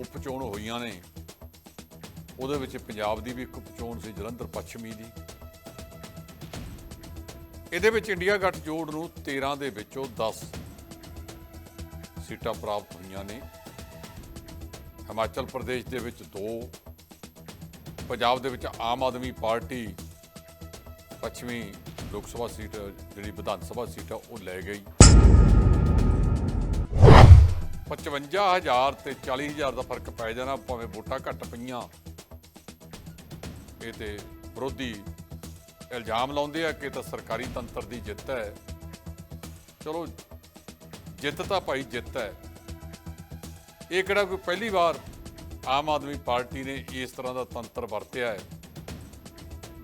ਉਪ ਚੋਣ ਹੋਈਆਂ ਨੇ। ਉਹਦੇ ਵਿੱਚ ਪੰਜਾਬ ਦੀ ਵੀ ਇੱਕ ਉਪ ਚੋਣ ਸੀ, ਜਲੰਧਰ ਪੱਛਮੀ ਦੀ। ਇਹਦੇ ਵਿੱਚ ਇੰਡੀਆ ਗੱਠਜੋੜ ਨੂੰ 13 ਦੇ ਵਿੱਚੋਂ 10 ਸੀਟਾਂ ਪ੍ਰਾਪਤ ਹੋਈਆਂ ਨੇ। ਹਿਮਾਚਲ ਪ੍ਰਦੇਸ਼ ਦੇ ਵਿੱਚ 2 ਪੰਜਾਬ ਦੇ ਵਿੱਚ ਆਮ ਆਦਮੀ ਪਾਰਟੀ ਪੱਛਮੀ ਲੋਕ ਸਭਾ ਸੀਟ, ਜਿਹੜੀ ਵਿਧਾਨ ਸਭਾ ਸੀਟ ਆ, ਉਹ ਲੈ ਗਈ। 55000 ਤੇ 40000 ਦਾ ਫ਼ਰਕ ਪੈ ਜਾਣਾ, ਭਾਵੇਂ ਵੋਟਾਂ ਘੱਟ ਪਈਆਂ। ਇਹ ਤੇ ਵਿਰੋਧੀ ਇਲਜ਼ਾਮ ਲਾਉਂਦੇ ਆ ਕਿ ਤਾਂ ਸਰਕਾਰੀ ਤੰਤਰ ਦੀ ਜਿੱਤ ਹੈ। ਚਲੋ, ਜਿੱਤ ਤਾਂ ਭਾਈ ਜਿੱਤ ਹੈ। ਇਹ ਕਿਹੜਾ ਕੋਈ ਪਹਿਲੀ ਵਾਰ ਆਮ ਆਦਮੀ ਪਾਰਟੀ ਨੇ ਇਸ ਤਰ੍ਹਾਂ ਦਾ ਤੰਤਰ ਵਰਤਿਆ ਹੈ?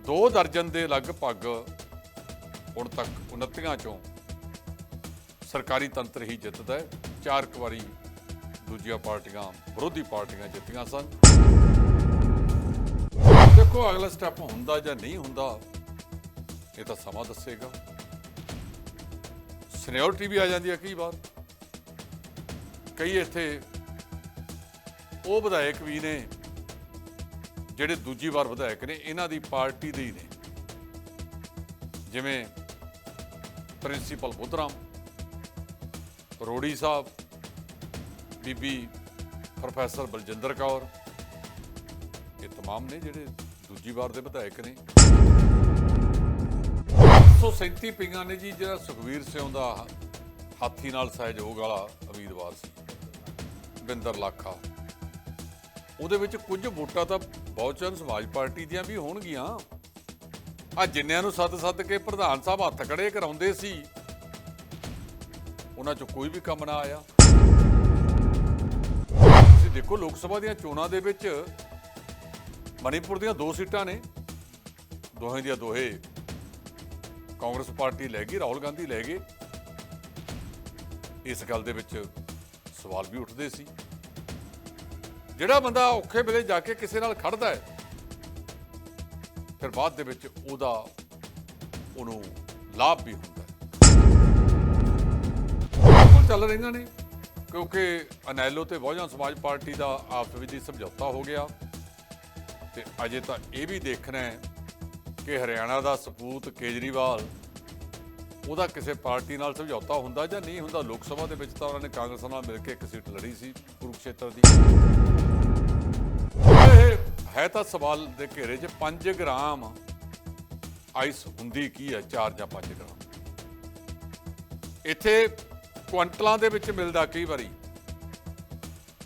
ਦੋ ਦਰਜਨ ਦੇ ਲਗਭਗ ਹੁਣ ਤੱਕ 29 ਚੋਂ ਸਰਕਾਰੀ ਤੰਤਰ ਹੀ ਜਿੱਤਦਾ ਹੈ। ਚਾਰ ਕੁ ਵਾਰੀ ਦੂਜੀਆਂ ਪਾਰਟੀਆਂ, ਵਿਰੋਧੀ ਪਾਰਟੀਆਂ ਜਿੱਤੀਆਂ ਸਨ। ਦੇਖੋ, ਅਗਲਾ ਸਟੈਪ ਹੁੰਦਾ ਜਾਂ ਨਹੀਂ ਹੁੰਦਾ, ਇਹ ਤਾਂ ਸਮਾਂ ਦੱਸੇਗਾ। ਸੀਨੀਅਰਟੀ ਵੀ ਆ ਜਾਂਦੀ ਹੈ ਕਈ ਵਾਰ। ਕਈ ਇੱਥੇ ਉਹ ਵਿਧਾਇਕ ਵੀ ਨੇ, ਜਿਹੜੇ ਦੂਜੀ ਵਾਰ ਵਿਧਾਇਕ ਨੇ, ਇਹਨਾਂ ਦੀ ਪਾਰਟੀ ਦੇ ਹੀ ਨੇ। ਜਿਵੇਂ ਪ੍ਰਿੰਸੀਪਲ ਬੁੱਧਰਾਮ। ਰੋੜੀ ਸਾਹਿਬ ਬੀਬੀ ਪ੍ਰੋਫੈਸਰ ਬਲਜਿੰਦਰ ਕੌਰ ਇਹ तमाम ਨੇ ਜਿਹੜੇ ਦੂਜੀ ਵਾਰ ਦੇ ਵਿਧਾਇਕ ਨੇ 137 ਪਿੰਗਾਂ ਨੇ ਜੀ ਜਿਹੜਾ ਸੁਖਵੀਰ ਸਿੰਘ ਦਾ ਹਾਥੀ ਨਾਲ ਸਹਿਯੋਗ ਵਾਲਾ ਉਮੀਦਵਾਰ ਸੀ ਬਿੰਦਰ ਲਾਖਾ ਉਹਦੇ ਵਿੱਚ ਕੁਝ ਵੋਟਾਂ ਤਾਂ ਬਹੁਜਨ ਸਮਾਜ ਪਾਰਟੀ ਦੀਆਂ ਵੀ ਹੋਣਗੀਆਂ ਆ ਜਿੰਨਿਆਂ ਨੂੰ ਸੱਦ ਸੱਦ ਕੇ ਪ੍ਰਧਾਨ ਸਾਹਿਬ ਹੱਥ ਖੜੇ ਕਰਾਉਂਦੇ ਸੀ ਉਹਨਾਂ ਚੋਂ ਕੋਈ ਵੀ ਕੰਮ ਨਾ ਆਇਆ। ਤੁਸੀਂ ਦੇਖੋ ਲੋਕ ਸਭਾ ਦੀਆਂ ਚੋਣਾਂ ਦੇ ਵਿੱਚ ਮਨੀਪੁਰ ਦੀਆਂ ਦੋ ਸੀਟਾਂ ਨੇ, ਦੋਹੇ ਦੀਆਂ ਦੋਹੇ। ਕਾਂਗਰਸ ਪਾਰਟੀ ਲੈ ਗਈ, ਰਾਹੁਲ ਗਾਂਧੀ ਲੈ ਗਏ। ਇਸ ਗੱਲ ਦੇ ਵਿੱਚ ਸਵਾਲ ਵੀ ਉੱਠਦੇ ਸੀ। ਜਿਹੜਾ ਬੰਦਾ ਔਖੇ ਵੇਲੇ ਜਾ ਕੇ ਕਿਸੇ ਨਾਲ ਖੜਦਾ ਹੈ, ਫਿਰ ਬਾਅਦ ਦੇ ਵਿੱਚ ਉਹਦਾ ਉਹਨੂੰ ਲਾਭ ਵੀ ਹੁੰਦਾ। ਚੱਲ ਰਹੀਆਂ ਨੇ, ਕਿਉਂਕਿ ਅਨੈਲੋ ਤੇ ਬਹੁਜਨ ਸਮਾਜ ਪਾਰਟੀ ਦਾ ਆਪਸ ਵਿੱਚ ਹੀ ਸਮਝੌਤਾ ਹੋ ਗਿਆ। ਤੇ ਅਜੇ ਤਾਂ ਇਹ ਵੀ ਦੇਖਣਾ ਹੈ ਕਿ ਹਰਿਆਣਾ ਦਾ ਸਪੂਤ ਕੇਜਰੀਵਾਲ ਉਹਦਾ ਕਿਸੇ ਪਾਰਟੀ ਨਾਲ ਸਮਝੌਤਾ ਹੁੰਦਾ ਜਾਂ ਨਹੀਂ ਹੁੰਦਾ, ਲੋਕ ਸਭਾ ਦੇ ਵਿੱਚ ਤਾਂ ਉਹਨਾਂ ਨੇ ਕਾਂਗਰਸ ਨਾਲ ਮਿਲ ਕੇ ਇੱਕ ਸੀਟ ਲੜੀ ਸੀ ਕੁਰੂਕਸ਼ੇਤਰ ਦੀ। ਇਹ ਹੈ ਤਾਂ ਸਵਾਲ ਦੇ ਘੇਰੇ 'ਚ 5 ਗ੍ਰਾਮ ਆਈਸ ਹੁੰਦੀ ਕੀ ਹੈ 4 ਜਾਂ 5 ਗ੍ਰਾਮ? ਇੱਥੇ ਕੁਆਂਟਲਾਂ ਦੇ ਵਿੱਚ ਮਿਲਦਾ ਕਈ ਵਾਰੀ।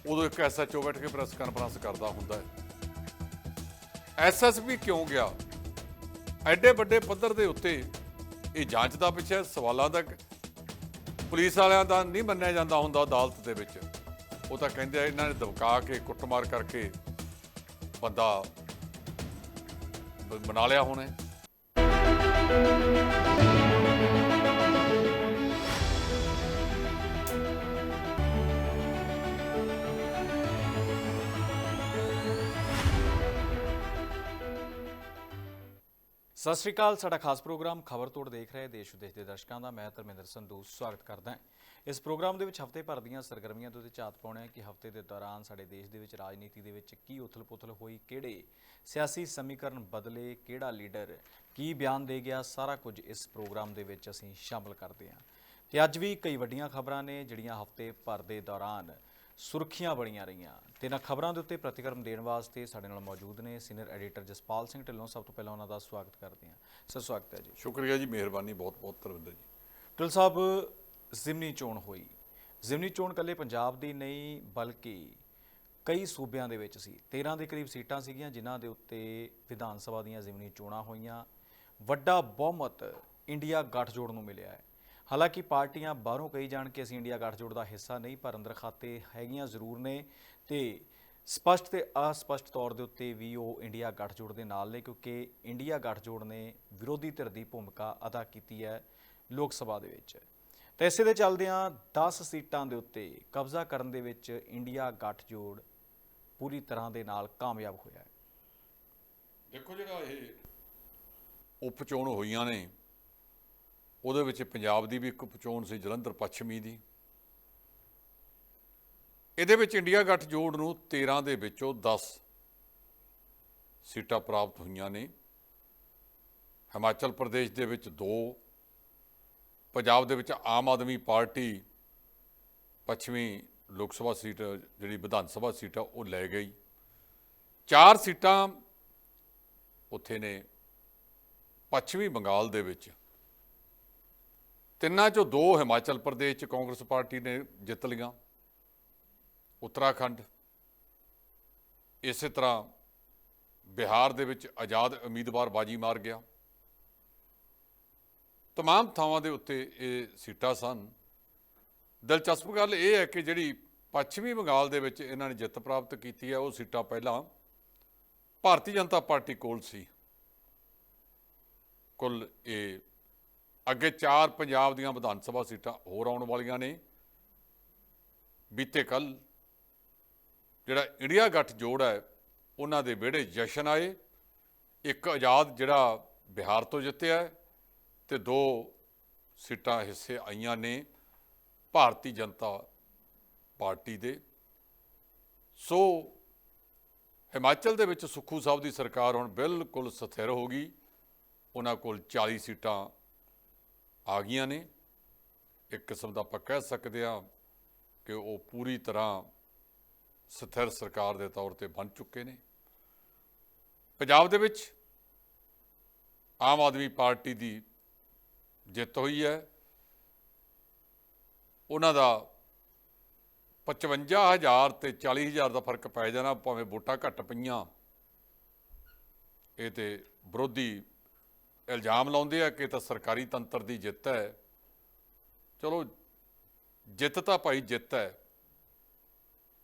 ਉਦੋਂ ਇੱਕ ਐਸਐਚਓ ਬੈਠ ਕੇ ਪ੍ਰੈਸ ਕਾਨਫਰੰਸ ਕਰਦਾ ਹੁੰਦਾ ਹੈ। ਐਸਐਸਪੀ ਕਿਉਂ ਗਿਆ? ਐਡੇ ਵੱਡੇ ਪੱਧਰ ਦੇ ਉੱਤੇ ਇਹ ਜਾਂਚ ਦਾ ਪਿੱਛੇ ਸਵਾਲਾਂ ਦਾ ਪੁਲਿਸ ਵਾਲਿਆਂ ਦਾ ਨਹੀਂ ਮੰਨਿਆ ਜਾਂਦਾ ਹੁੰਦਾ ਅਦਾਲਤ ਦੇ ਵਿੱਚ। ਉਹ ਤਾਂ ਕਹਿੰਦੇ ਆ ਇਹਨਾਂ ਨੇ ਦਬਕਾ ਕੇ, ਕੁੱਟਮਾਰ ਕਰਕੇ ਬੰਦਾ ਬਣਾ ਲਿਆ ਹੋਣਾ ਸਤਿ ਸ਼੍ਰੀ ਅਕਾਲ, ਸਾਡਾ ਖਾਸ ਪ੍ਰੋਗਰਾਮ ਖਬਰ ਤੋੜ ਦੇਖ ਰਹੇ ਦੇਸ਼ ਵਿਦੇਸ਼ ਦੇ ਦਰਸ਼ਕਾਂ ਦਾ। ਮੈਂ ਧਰਮਿੰਦਰ ਸੰਧੂ, ਸਵਾਗਤ ਕਰਦਾ ਹਾਂ। ਇਸ ਪ੍ਰੋਗਰਾਮ ਦੇ ਵਿੱਚ ਹਫ਼ਤੇ ਭਰ ਦੀਆਂ ਸਰਗਰਮੀਆਂ ਦੇ ਉੱਤੇ ਝਾਤ ਪਾਉਣੇ ਹੈ ਕਿ ਹਫ਼ਤੇ ਦੇ ਦੌਰਾਨ ਸਾਡੇ ਦੇਸ਼ ਦੇ ਵਿੱਚ ਰਾਜਨੀਤੀ ਦੇ ਵਿੱਚ ਕੀ ਉਥਲ-ਪੁਥਲ ਹੋਈ, ਕਿਹੜੇ ਸਿਆਸੀ ਸਮੀਕਰਨ ਬਦਲੇ, ਕਿਹੜਾ ਲੀਡਰ ਕੀ ਬਿਆਨ ਦੇ ਗਿਆ, ਸਾਰਾ ਕੁਝ ਇਸ ਪ੍ਰੋਗਰਾਮ ਦੇ ਵਿੱਚ ਅਸੀਂ ਸ਼ਾਮਲ ਕਰਦੇ ਹਾਂ। ਤੇ ਅੱਜ ਵੀ ਕਈ ਵੱਡੀਆਂ ਖਬਰਾਂ ਨੇ ਜਿਹੜੀਆਂ ਹਫ਼ਤੇ ਭਰ ਦੇ ਦੌਰਾਨ ਸੁਰਖੀਆਂ ਬਣੀਆਂ ਰਹੀਆਂ। ਤੇ ਇਹਨਾਂ ਖਬਰਾਂ ਦੇ ਉੱਤੇ ਪ੍ਰਤੀਕਰਮ ਦੇਣ ਵਾਸਤੇ ਸਾਡੇ ਨਾਲ ਮੌਜੂਦ ਨੇ ਸੀਨੀਅਰ ਐਡੀਟਰ ਜਸਪਾਲ ਸਿੰਘ ਢਿੱਲੋਂ। ਸਭ ਤੋਂ ਪਹਿਲਾਂ ਉਹਨਾਂ ਦਾ ਸਵਾਗਤ ਕਰਦੇ ਹਾਂ। ਸਰ ਸਵਾਗਤ ਹੈ ਜੀ। ਸ਼ੁਕਰੀਆ ਜੀ ਮਿਹਰਬਾਨੀ ਬਹੁਤ ਬਹੁਤ ਧਰਮਿੰਦਰ ਜੀ। ਢਿੱਲ ਸਾਹਿਬ ਜ਼ਿਮਨੀ ਚੋਣ ਹੋਈ। ਜ਼ਿਮਨੀ ਚੋਣ ਕੱਲੇ ਪੰਜਾਬ ਦੀ ਨਹੀਂ ਬਲਕਿ ਕਈ ਸੂਬਿਆਂ ਦੇ ਵਿੱਚ ਸੀ। 13 ਦੇ ਕਰੀਬ ਸੀਟਾਂ ਸੀਗੀਆਂ ਜਿਨ੍ਹਾਂ ਦੇ ਉੱਤੇ ਵਿਧਾਨ ਸਭਾ ਦੀਆਂ ਜ਼ਿਮਨੀ ਚੋਣਾਂ ਹੋਈਆਂ। ਵੱਡਾ ਬਹੁਮਤ ਇੰਡੀਆ ਗੱਠਜੋੜ ਨੂੰ ਮਿਲਿਆ ਹੈ। ਹਾਲਾਂਕਿ ਪਾਰਟੀਆਂ ਬਾਹਰੋਂ ਕਹੀ ਜਾਣ ਕਿ ਅਸੀਂ ਇੰਡੀਆ ਗੱਠਜੋੜ ਦਾ ਹਿੱਸਾ ਨਹੀਂ, ਪਰ ਅੰਦਰ ਖਾਤੇ ਹੈਗੀਆਂ ਜ਼ਰੂਰ ਨੇ ਤੇ ਸਪਸ਼ਟ ਤੇ ਅਸਪਸ਼ਟ ਤੌਰ ਦੇ ਉੱਤੇ ਵੀ ਉਹ ਇੰਡੀਆ ਗੱਠਜੋੜ ਦੇ ਨਾਲ ਨੇ, ਕਿਉਂਕਿ ਇੰਡੀਆ ਗੱਠਜੋੜ ਨੇ ਵਿਰੋਧੀ ਧਿਰ ਦੀ ਭੂਮਿਕਾ ਅਦਾ ਕੀਤੀ ਹੈ ਲੋਕ ਸਭਾ ਦੇ ਵਿੱਚ। ਤੇ ਇਸੇ ਦੇ ਚੱਲਦਿਆਂ 10 ਸੀਟਾਂ ਦੇ ਉੱਤੇ ਕਬਜ਼ਾ ਕਰਨ ਦੇ ਵਿੱਚ ਇੰਡੀਆ ਗੱਠਜੋੜ ਪੂਰੀ ਤਰ੍ਹਾਂ ਦੇ ਨਾਲ ਕਾਮਯਾਬ ਹੋਇਆ ਹੈ। ਦੇਖੋ ਜਿਹੜਾ ਇਹ ਉਪ ਚੋਣ ਹੋਈਆਂ ਨੇ ਉਹਦੇ ਵਿੱਚ ਪੰਜਾਬ ਦੀ ਵੀ ਇੱਕ ਚੋਣ ਸੀ, ਜਲੰਧਰ ਪੱਛਮੀ ਦੀ। ਇਹਦੇ ਵਿੱਚ ਇੰਡੀਆ ਗੱਠਜੋੜ ਨੂੰ 13 ਦੇ ਵਿੱਚੋਂ 10 ਸੀਟਾਂ ਪ੍ਰਾਪਤ ਹੋਈਆਂ ਨੇ। ਹਿਮਾਚਲ ਪ੍ਰਦੇਸ਼ ਦੇ ਵਿੱਚ 2 ਪੰਜਾਬ ਦੇ ਵਿੱਚ ਆਮ ਆਦਮੀ ਪਾਰਟੀ ਪੱਛਮੀ ਲੋਕ ਸਭਾ ਸੀਟ, ਜਿਹੜੀ ਵਿਧਾਨ ਸਭਾ ਸੀਟ ਆ, ਉਹ ਲੈ ਗਈ। ਚਾਰ ਸੀਟਾਂ ਉੱਥੇ ਨੇ ਪੱਛਮੀ ਬੰਗਾਲ ਦੇ ਵਿੱਚ। ਤਿੰਨਾਂ ਚੋਂ ਦੋ ਹਿਮਾਚਲ ਪ੍ਰਦੇਸ਼ ਚ ਕਾਂਗਰਸ ਪਾਰਟੀ ਨੇ ਜਿੱਤ ਲਈਆਂ। ਉੱਤਰਾਖੰਡ, ਇਸੇ ਤਰ੍ਹਾਂ ਬਿਹਾਰ ਦੇ ਵਿੱਚ ਆਜ਼ਾਦ ਉਮੀਦਵਾਰ ਬਾਜੀ ਮਾਰ ਗਿਆ। ਤਮਾਮ ਥਾਵਾਂ ਦੇ ਉੱਤੇ ਇਹ ਸੀਟਾਂ ਸਨ। ਦਿਲਚਸਪ ਗੱਲ ਇਹ ਹੈ ਕਿ ਜਿਹੜੀ ਪੱਛਮੀ ਬੰਗਾਲ ਦੇ ਵਿੱਚ ਇਹਨਾਂ ਨੇ ਜਿੱਤ ਪ੍ਰਾਪਤ ਕੀਤੀ ਹੈ, ਉਹ ਸੀਟਾਂ ਪਹਿਲਾਂ ਭਾਰਤੀ ਜਨਤਾ ਪਾਰਟੀ ਕੋਲ ਸੀ। ਕੁੱਲ ਇਹ ਅੱਗੇ ਚਾਰ ਪੰਜਾਬ ਦੀਆਂ ਵਿਧਾਨ ਸਭਾ ਸੀਟਾਂ ਹੋਰ ਆਉਣ ਵਾਲੀਆਂ ਨੇ। ਬੀਤੇ ਕੱਲ ਜਿਹੜਾ ਇੰਡੀਆ ਗੱਠ ਜੋੜ ਹੈ, ਉਹਨਾਂ ਦੇ ਵਿਹੜੇ ਜਸ਼ਨ ਆਏ। ਇੱਕ ਆਜ਼ਾਦ ਜਿਹੜਾ ਬਿਹਾਰ ਤੋਂ ਜਿੱਤਿਆ ਹੈ ਤੇ ਦੋ ਸੀਟਾਂ ਹਿੱਸੇ ਆਈਆਂ ਨੇ ਭਾਰਤੀ ਜਨਤਾ ਪਾਰਟੀ ਦੇ। ਸੋ ਹਿਮਾਚਲ ਦੇ ਵਿੱਚ ਸੁੱਖੂ ਸਾਹਿਬ ਦੀ ਸਰਕਾਰ ਹੁਣ ਬਿਲਕੁਲ ਸਥਿਰ ਹੋ ਗਈ। ਉਹਨਾਂ ਕੋਲ 40 ਸੀਟਾਂ ਆ ਗਈਆਂ ਨੇ। ਇੱਕ ਕਿਸਮ ਦਾ ਆਪਾਂ ਕਹਿ ਸਕਦੇ ਹਾਂ ਕਿ ਉਹ ਪੂਰੀ ਤਰ੍ਹਾਂ ਸਥਿਰ ਸਰਕਾਰ ਦੇ ਤੌਰ ਤੇ ਬਣ ਚੁੱਕੇ ਨੇ। ਪੰਜਾਬ ਦੇ ਵਿੱਚ ਆਮ ਆਦਮੀ ਪਾਰਟੀ ਦੀ ਜਿੱਤ ਹੋਈ ਹੈ। ਉਹਨਾਂ ਦਾ 55000 ਤੇ 40000 ਦਾ ਫ਼ਰਕ ਪੈ ਜਾਣਾ, ਭਾਵੇਂ ਵੋਟਾਂ ਘੱਟ ਪਈਆਂ। ਇਹ ਤੇ ਵਿਰੋਧੀ ਇਲਜ਼ਾਮ ਲਾਉਂਦੇ ਆ ਕਿ ਤਾਂ ਸਰਕਾਰੀ ਤੰਤਰ ਦੀ ਜਿੱਤ ਹੈ। ਚਲੋ, ਜਿੱਤ ਤਾਂ ਭਾਈ ਜਿੱਤ ਹੈ।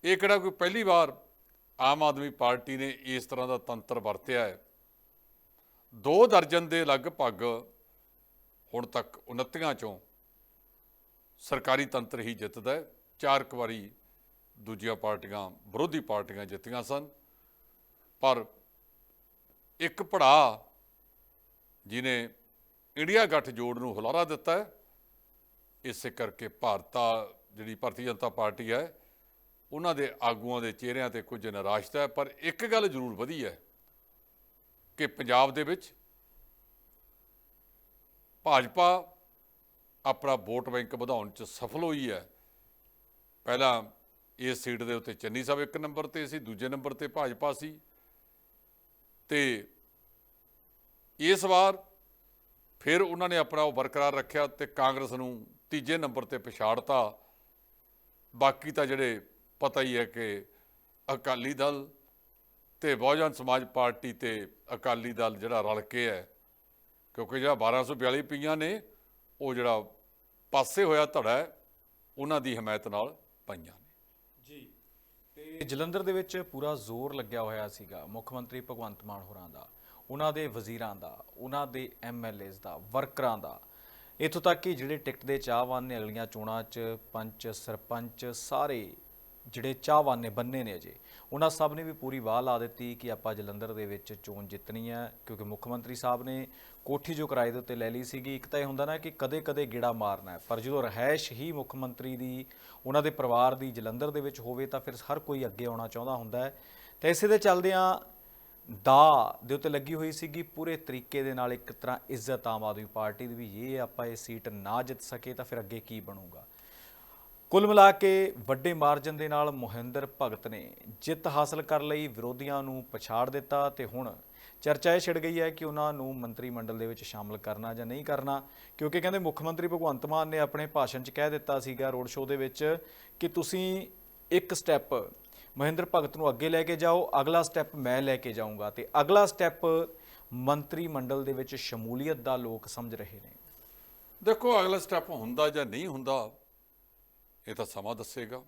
ਇਹ ਕਿਹੜਾ ਕੋਈ ਪਹਿਲੀ ਵਾਰ ਆਮ ਆਦਮੀ ਪਾਰਟੀ ਨੇ ਇਸ ਤਰ੍ਹਾਂ ਦਾ ਤੰਤਰ ਵਰਤਿਆ ਹੈ? ਦੋ ਦਰਜਨ ਦੇ ਲਗਭਗ ਹੁਣ ਤੱਕ 29 ਚੋਂ ਸਰਕਾਰੀ ਤੰਤਰ ਹੀ ਜਿੱਤਦਾ ਹੈ। ਚਾਰ ਕੁ ਵਾਰੀ ਦੂਜੀਆਂ ਪਾਰਟੀਆਂ, ਵਿਰੋਧੀ ਪਾਰਟੀਆਂ ਜਿੱਤੀਆਂ ਸਨ। ਪਰ ਇੱਕ ਪੜਾ ਜਿਨੇ ਇੰਡੀਆ ਗੱਠ ਜੋੜ ਨੂੰ ਹੁਲਾਰਾ ਦਿੱਤਾ ਹੈ, ਇਸੇ ਕਰਕੇ ਭਾਰਤਾ, ਜਿਹੜੀ ਭਾਰਤੀ ਜਨਤਾ ਪਾਰਟੀ ਹੈ, ਉਹਨਾਂ ਦੇ ਆਗੂਆਂ ਦੇ ਚਿਹਰਿਆਂ ਤੇ ਕੁਝ ਨਿਰਾਸ਼ਤਾ ਹੈ, ਪਰ ਇੱਕ ਗੱਲ ਜ਼ਰੂਰ ਵਧੀ ਹੈ ਕਿ ਪੰਜਾਬ ਦੇ ਵਿੱਚ ਭਾਜਪਾ ਆਪਣਾ ਵੋਟ ਬੈਂਕ ਵਧਾਉਣ 'ਚ ਸਫਲ ਹੋਈ ਹੈ। ਪਹਿਲਾਂ ਇਸ ਸੀਟ ਦੇ ਉੱਤੇ ਚੰਨੀ ਸਾਹਿਬ ਇੱਕ ਨੰਬਰ ਤੇ ਸੀ, ਦੂਜੇ ਨੰਬਰ ਤੇ ਭਾਜਪਾ ਸੀ। ਤੇ ਇਸ ਵਾਰ ਫਿਰ ਉਹਨਾਂ ਨੇ ਆਪਣਾ ਉਹ ਬਰਕਰਾਰ ਰੱਖਿਆ ਤੇ ਕਾਂਗਰਸ ਨੂੰ ਤੀਜੇ ਨੰਬਰ ਤੇ ਪਛਾੜਤਾ। ਬਾਕੀ ਤਾਂ ਜਿਹੜੇ ਪਤਾ ਹੀ ਹੈ ਕਿ ਅਕਾਲੀ ਦਲ ਤੇ ਬਹੁਜਨ ਸਮਾਜ ਪਾਰਟੀ ਤੇ ਅਕਾਲੀ ਦਲ ਜਿਹੜਾ ਰਲ ਕੇ ਹੈ, ਕਿਉਂਕਿ ਜਿਹੜਾ 1242 ਪਈਆਂ ਨੇ, ਉਹ ਜਿਹੜਾ ਪਾਸੇ ਹੋਇਆ ਧੜਾ ਉਹਨਾਂ ਦੀ ਹਮਾਇਤ ਨਾਲ ਪਈਆਂ ਨੇ। ਜੀ, ਤੇ ਜਲੰਧਰ ਦੇ ਵਿੱਚ ਪੂਰਾ ਜ਼ੋਰ ਲੱਗਿਆ ਹੋਇਆ ਸੀਗਾ ਮੁੱਖ ਮੰਤਰੀ ਭਗਵੰਤ ਮਾਨ ਹੋਰਾਂ ਦਾ। ਉਹਨਾਂ ਦੇ ਵਜ਼ੀਰਾਂ ਦਾ, ਉਹਨਾਂ ਦੇ ਐਮਐਲਏਜ਼ ਦਾ, ਵਰਕਰਾਂ ਦਾ। ਇਥੋਂ ਤੱਕ ਕਿ ਜਿਹੜੇ ਟਿਕਟ ਦੇ ਚਾਹਵਾਨ ਨੇ ਅਗਲੀਆਂ ਚੋਣਾਂ 'ਚ ਪੰਚ ਸਰਪੰਚ, ਸਾਰੇ ਜਿਹੜੇ ਚਾਹਵਾਨ ਨੇ, ਬੰਨੇ ਨੇ ਅਜੇ। ਉਹਨਾਂ ਸਭ ਨੇ ਵੀ ਪੂਰੀ ਵਾਹ ਲਾ ਦਿੱਤੀ ਕਿ ਆਪਾਂ ਜਲੰਧਰ ਦੇ ਵਿੱਚ ਚੋਣ ਜਿੱਤਣੀ ਹੈ, ਕਿਉਂਕਿ ਮੁੱਖ ਮੰਤਰੀ ਸਾਹਿਬ ਨੇ ਕੋਠੀ ਜੋ ਕਿਰਾਏ ਦੇ ਉੱਤੇ ਲੈ ਲਈ ਸੀਗੀ, ਇੱਕ ਤਾਂ ਇਹ ਹੁੰਦਾ ਨਾ ਕਿ ਕਦੇ-ਕਦੇ ਗੇੜਾ ਮਾਰਨਾ ਪਰ ਜਦੋਂ ਰਹਿائش ਹੀ ਮੁੱਖ ਮੰਤਰੀ ਦੀ, ਉਹਨਾਂ ਦੇ ਪਰਿਵਾਰ ਦੀ ਜਲੰਧਰ ਦੇ ਵਿੱਚ ਹੋਵੇ ਤਾਂ ਫਿਰ ਹਰ ਕੋਈ ਅੱਗੇ ਆਉਣਾ ਚਾਹੁੰਦਾ ਹੁੰਦਾ ਹੈ। ਤੇ ਇਸੇ ਦੇ ਚੱਲਦਿਆਂ ਦਾ ਦੇ ਉੱਤੇ ਲੱਗੀ ਹੋਈ ਸੀਗੀ ਪੂਰੇ ਤਰੀਕੇ ਦੇ ਨਾਲ ਇੱਕ ਤਰ੍ਹਾਂ ਇੱਜ਼ਤ ਆਮ ਆਦਮੀ ਪਾਰਟੀ ਦੀ ਵੀ ਇਹ ਆਪਾਂ ਇਹ ਸੀਟ ਨਾ ਜਿੱਤ ਸਕੇ ਤਾਂ ਫਿਰ ਅੱਗੇ ਕੀ ਬਣੂਗਾ। ਕੁੱਲ ਮਿਲਾ ਕੇ ਵੱਡੇ ਮਾਰਜਨ ਦੇ ਨਾਲ ਮੋਹਿੰਦਰ ਭਗਤ ਨੇ ਜਿੱਤ ਹਾਸਲ ਕਰਨ ਲਈ, ਵਿਰੋਧੀਆਂ ਨੂੰ ਪਛਾੜ ਦਿੱਤਾ ਤੇ ਹੁਣ ਚਰਚਾ ਇਹ ਛਿੜ ਗਈ ਹੈ ਕਿ ਉਹਨਾਂ ਨੂੰ ਮੰਤਰੀ ਮੰਡਲ ਦੇ ਵਿੱਚ ਸ਼ਾਮਲ ਕਰਨਾ ਜਾਂ ਨਹੀਂ ਕਰਨਾ, ਕਿਉਂਕਿ ਕਹਿੰਦੇ ਮੁੱਖ ਮੰਤਰੀ ਭਗਵੰਤ ਮਾਨ ਨੇ ਆਪਣੇ ਭਾਸ਼ਣ 'ਚ ਕਹਿ ਦਿੱਤਾ ਸੀਗਾ ਰੋਡ ਸ਼ੋਅ ਦੇ ਵਿੱਚ ਕਿ ਤੁਸੀਂ ਇੱਕ ਸਟੈਪ ਮਹਿੰਦਰ ਭਗਤ ਨੂੰ ਅੱਗੇ ਲੈ ਕੇ ਜਾਓ, ਅਗਲਾ ਸਟੈਪ ਮੈਂ ਲੈ ਕੇ ਜਾਊਂਗਾ ਤੇ ਅਗਲਾ ਸਟੈਪ ਮੰਤਰੀ ਮੰਡਲ ਦੇ ਵਿੱਚ ਸ਼ਮੂਲੀਅਤ ਦਾ ਲੋਕ ਸਮਝ ਰਹੇ ਨੇ। ਦੇਖੋ, ਅਗਲਾ ਸਟੈਪ ਹੁੰਦਾ ਜਾਂ ਨਹੀਂ ਹੁੰਦਾ, ਇਹ ਤਾਂ ਸਮਾਂ ਦੱਸੇਗਾ।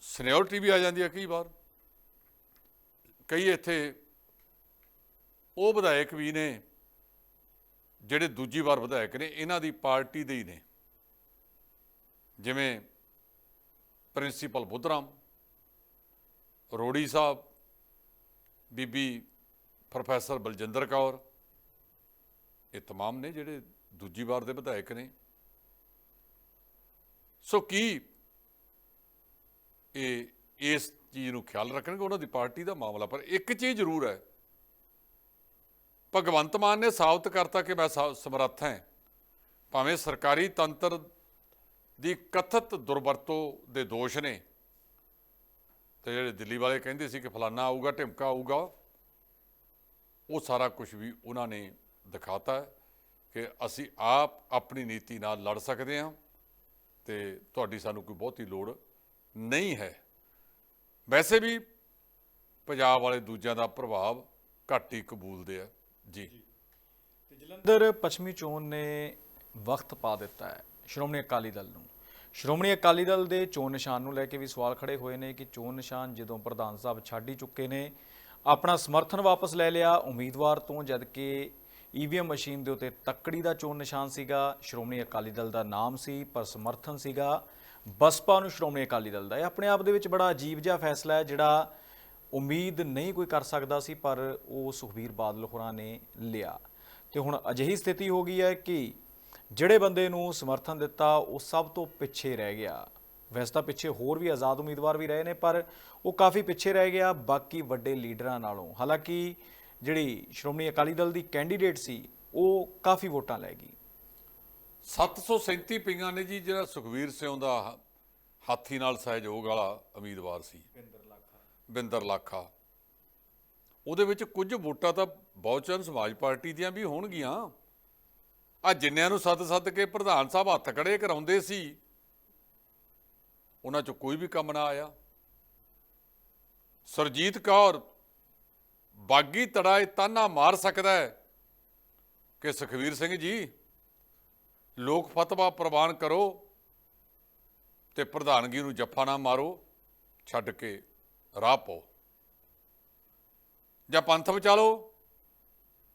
ਸੀਨੀਅਰਟੀ ਵੀ ਆ ਜਾਂਦੀ ਹੈ ਕਈ ਵਾਰ। ਕਈ ਇੱਥੇ ਉਹ ਵਿਧਾਇਕ ਵੀ ਨੇ, ਜਿਹੜੇ ਦੂਜੀ ਵਾਰ ਵਿਧਾਇਕ ਨੇ, ਇਹਨਾਂ ਦੀ ਪਾਰਟੀ ਦੇ ਹੀ ਨੇ। ਜਿਵੇਂ ਪ੍ਰਿੰਸੀਪਲ ਬੁੱਧਰਾਮ ਰੋੜੀ ਸਾਹਿਬ ਬੀਬੀ ਪ੍ਰੋਫੈਸਰ ਬਲਜਿੰਦਰ ਕੌਰ ਇਹ तमाम ਨੇ ਜਿਹੜੇ ਦੂਜੀ ਵਾਰ ਦੇ ਵਿਧਾਇਕ ਨੇ ਸੋ ਕੀ ਇਹ ਇਸ ਚੀਜ਼ ਨੂੰ ਖਿਆਲ ਰੱਖਣਗੇ ਉਹਨਾਂ ਦੀ ਪਾਰਟੀ ਦਾ ਮਾਮਲਾ ਪਰ ਇੱਕ ਚੀਜ਼ ਜ਼ਰੂਰ ਹੈ ਭਗਵੰਤ ਮਾਨ ਨੇ ਸਾਬਤ ਕਰਤਾ ਕਿ ਮੈਂ ਸਾ- ਸਮਰੱਥ ਹਾਂ ਭਾਵੇਂ ਸਰਕਾਰੀ ਤੰਤਰ ਦੀ ਕਥਿਤ ਦੁਰਵਰਤੋਂ ਦੇ ਦੋਸ਼ ਨੇ। ਤੇ ਜਿਹੜੇ ਦਿੱਲੀ ਵਾਲੇ ਕਹਿੰਦੇ ਸੀ ਕਿ ਫਲਾਨਾ ਆਊਗਾ, ਢਿਮਕਾ ਆਊਗਾ, ਉਹ ਸਾਰਾ ਕੁਝ ਵੀ ਉਹਨਾਂ ਨੇ ਦਿਖਾਤਾ ਕਿ ਅਸੀਂ ਆਪ ਆਪਣੀ ਨੀਤੀ ਨਾਲ ਲੜ ਸਕਦੇ ਹਾਂ ਤੇ ਤੁਹਾਡੀ ਸਾਨੂੰ ਕੋਈ ਬਹੁਤੀ ਲੋੜ ਨਹੀਂ ਹੈ। ਵੈਸੇ ਵੀ ਪੰਜਾਬ ਵਾਲੇ ਦੂਜਿਆਂ ਦਾ ਪ੍ਰਭਾਵ ਘੱਟ ਹੀ ਕਬੂਲਦੇ ਆ। ਜੀ। ਜਲੰਧਰ ਪੱਛਮੀ ਚੋਣ ਨੇ ਵਕਤ ਪਾ ਦਿੱਤਾ ਹੈ। ਸ਼੍ਰੋਮਣੀ ਅਕਾਲੀ ਦਲ ਨੂੰ। ਸ਼੍ਰੋਮਣੀ ਅਕਾਲੀ ਦਲ ਦੇ ਚੋਣ ਨਿਸ਼ਾਨ ਨੂੰ ਲੈ ਕੇ ਵੀ ਸਵਾਲ ਖੜੇ ਹੋਏ ਨੇ ਕਿ ਚੋਣ ਨਿਸ਼ਾਨ ਜਦੋਂ ਪ੍ਰਧਾਨ ਸਾਹਿਬ ਛੱਡ ਹੀ ਚੁੱਕੇ ਨੇ, ਆਪਣਾ ਸਮਰਥਨ ਵਾਪਸ ਲੈ ਲਿਆ, ਉਮੀਦਵਾਰ ਤੋਂ ਜਦ ਕਿ ਈਵੀਐਮ ਮਸ਼ੀਨ ਦੇ ਉੱਤੇ ਤੱਕੜੀ ਦਾ ਚੋਣ ਨਿਸ਼ਾਨ ਸੀਗਾ, ਸ਼੍ਰੋਮਣੀ ਅਕਾਲੀ ਦਲ ਦਾ ਨਾਮ ਸੀ, ਪਰ ਸਮਰਥਨ ਸੀਗਾ ਬਸਪਾ ਨੂੰ ਸ਼੍ਰੋਮਣੀ ਅਕਾਲੀ ਦਲ ਦਾ। ਇਹ ਆਪਣੇ ਆਪ ਦੇ ਵਿੱਚ ਬੜਾ ਅਜੀਬ ਜਿਹਾ ਫੈਸਲਾ ਹੈ, ਜਿਹੜਾ ਉਮੀਦ ਨਹੀਂ ਕੋਈ ਕਰ ਸਕਦਾ ਸੀ, ਪਰ ਉਹ ਸੁਖਬੀਰ ਬਾਦਲ ਹੋਰਾਂ ਨੇ ਲਿਆ। ਤੇ ਹੁਣ ਅਜਿਹੀ ਸਥਿਤੀ ਹੋ ਗਈ ਹੈ ਕਿ ਜਿਹੜੇ ਬੰਦੇ ਨੂੰ ਸਮਰਥਨ ਦਿੱਤਾ ਉਹ ਸਭ ਤੋਂ ਪਿੱਛੇ ਰਹਿ ਗਿਆ। ਵੈਸੇ ਤਾਂ ਪਿੱਛੇ ਹੋਰ ਵੀ ਆਜ਼ਾਦ ਉਮੀਦਵਾਰ ਵੀ ਰਹੇ ਨੇ ਪਰ ਉਹ ਕਾਫੀ ਪਿੱਛੇ ਰਹਿ ਗਿਆ ਬਾਕੀ ਵੱਡੇ ਲੀਡਰਾਂ ਨਾਲੋਂ। ਹਾਲਾਂਕਿ ਜਿਹੜੀ ਸ਼੍ਰੋਮਣੀ ਅਕਾਲੀ ਦਲ ਦੀ ਕੈਂਡੀਡੇਟ ਸੀ ਉਹ ਕਾਫੀ ਵੋਟਾਂ ਲੈ ਗਈ। 737 ਪਿੰਗਾਂ ਨੇ ਜੀ ਜਿਹੜਾ ਸੁਖਵੀਰ ਸਿੰਘ ਦਾ ਹਾਥੀ ਨਾਲ ਸਹਿਯੋਗ ਵਾਲਾ ਉਮੀਦਵਾਰ ਸੀ। ਬਿੰਦਰ ਲਾਖਾ। ਉਹਦੇ ਵਿੱਚ ਕੁਝ ਵੋਟਾਂ ਤਾਂ ਬਹੁਚਨ ਸਮਾਜ ਪਾਰਟੀ ਦੀਆਂ ਵੀ ਹੋਣਗੀਆਂ। ਆ ਜਿੰਨਿਆਂ ਨੂੰ ਸੱਦ ਸੱਦ ਕੇ ਪ੍ਰਧਾਨ ਸਾਹਿਬ ਹੱਥ ਖੜੇ ਕਰਾਉਂਦੇ ਸੀ, ਉਹਨਾਂ ਚੋਂ ਕੋਈ ਵੀ ਕੰਮ ਨਾ ਆਇਆ। ਸਰਜੀਤ ਕੌਰ ਬਾਗੀ ਤੜਾ ਇਹ ਤਾਨਾ ਮਾਰ ਸਕਦਾ ਹੈ ਕਿ ਸੁਖਵੀਰ ਸਿੰਘ ਜੀ, ਲੋਕ ਫਤਵਾ ਪ੍ਰਵਾਨ ਕਰੋ ਤੇ ਪ੍ਰਧਾਨਗੀ ਨੂੰ ਜੱਫਾ ਨਾ ਮਾਰੋ, ਛੱਡ ਕੇ ਰਾਹ ਪਾਓ ਜਾਂ ਪੰਥ ਬਚਾ ਲਓ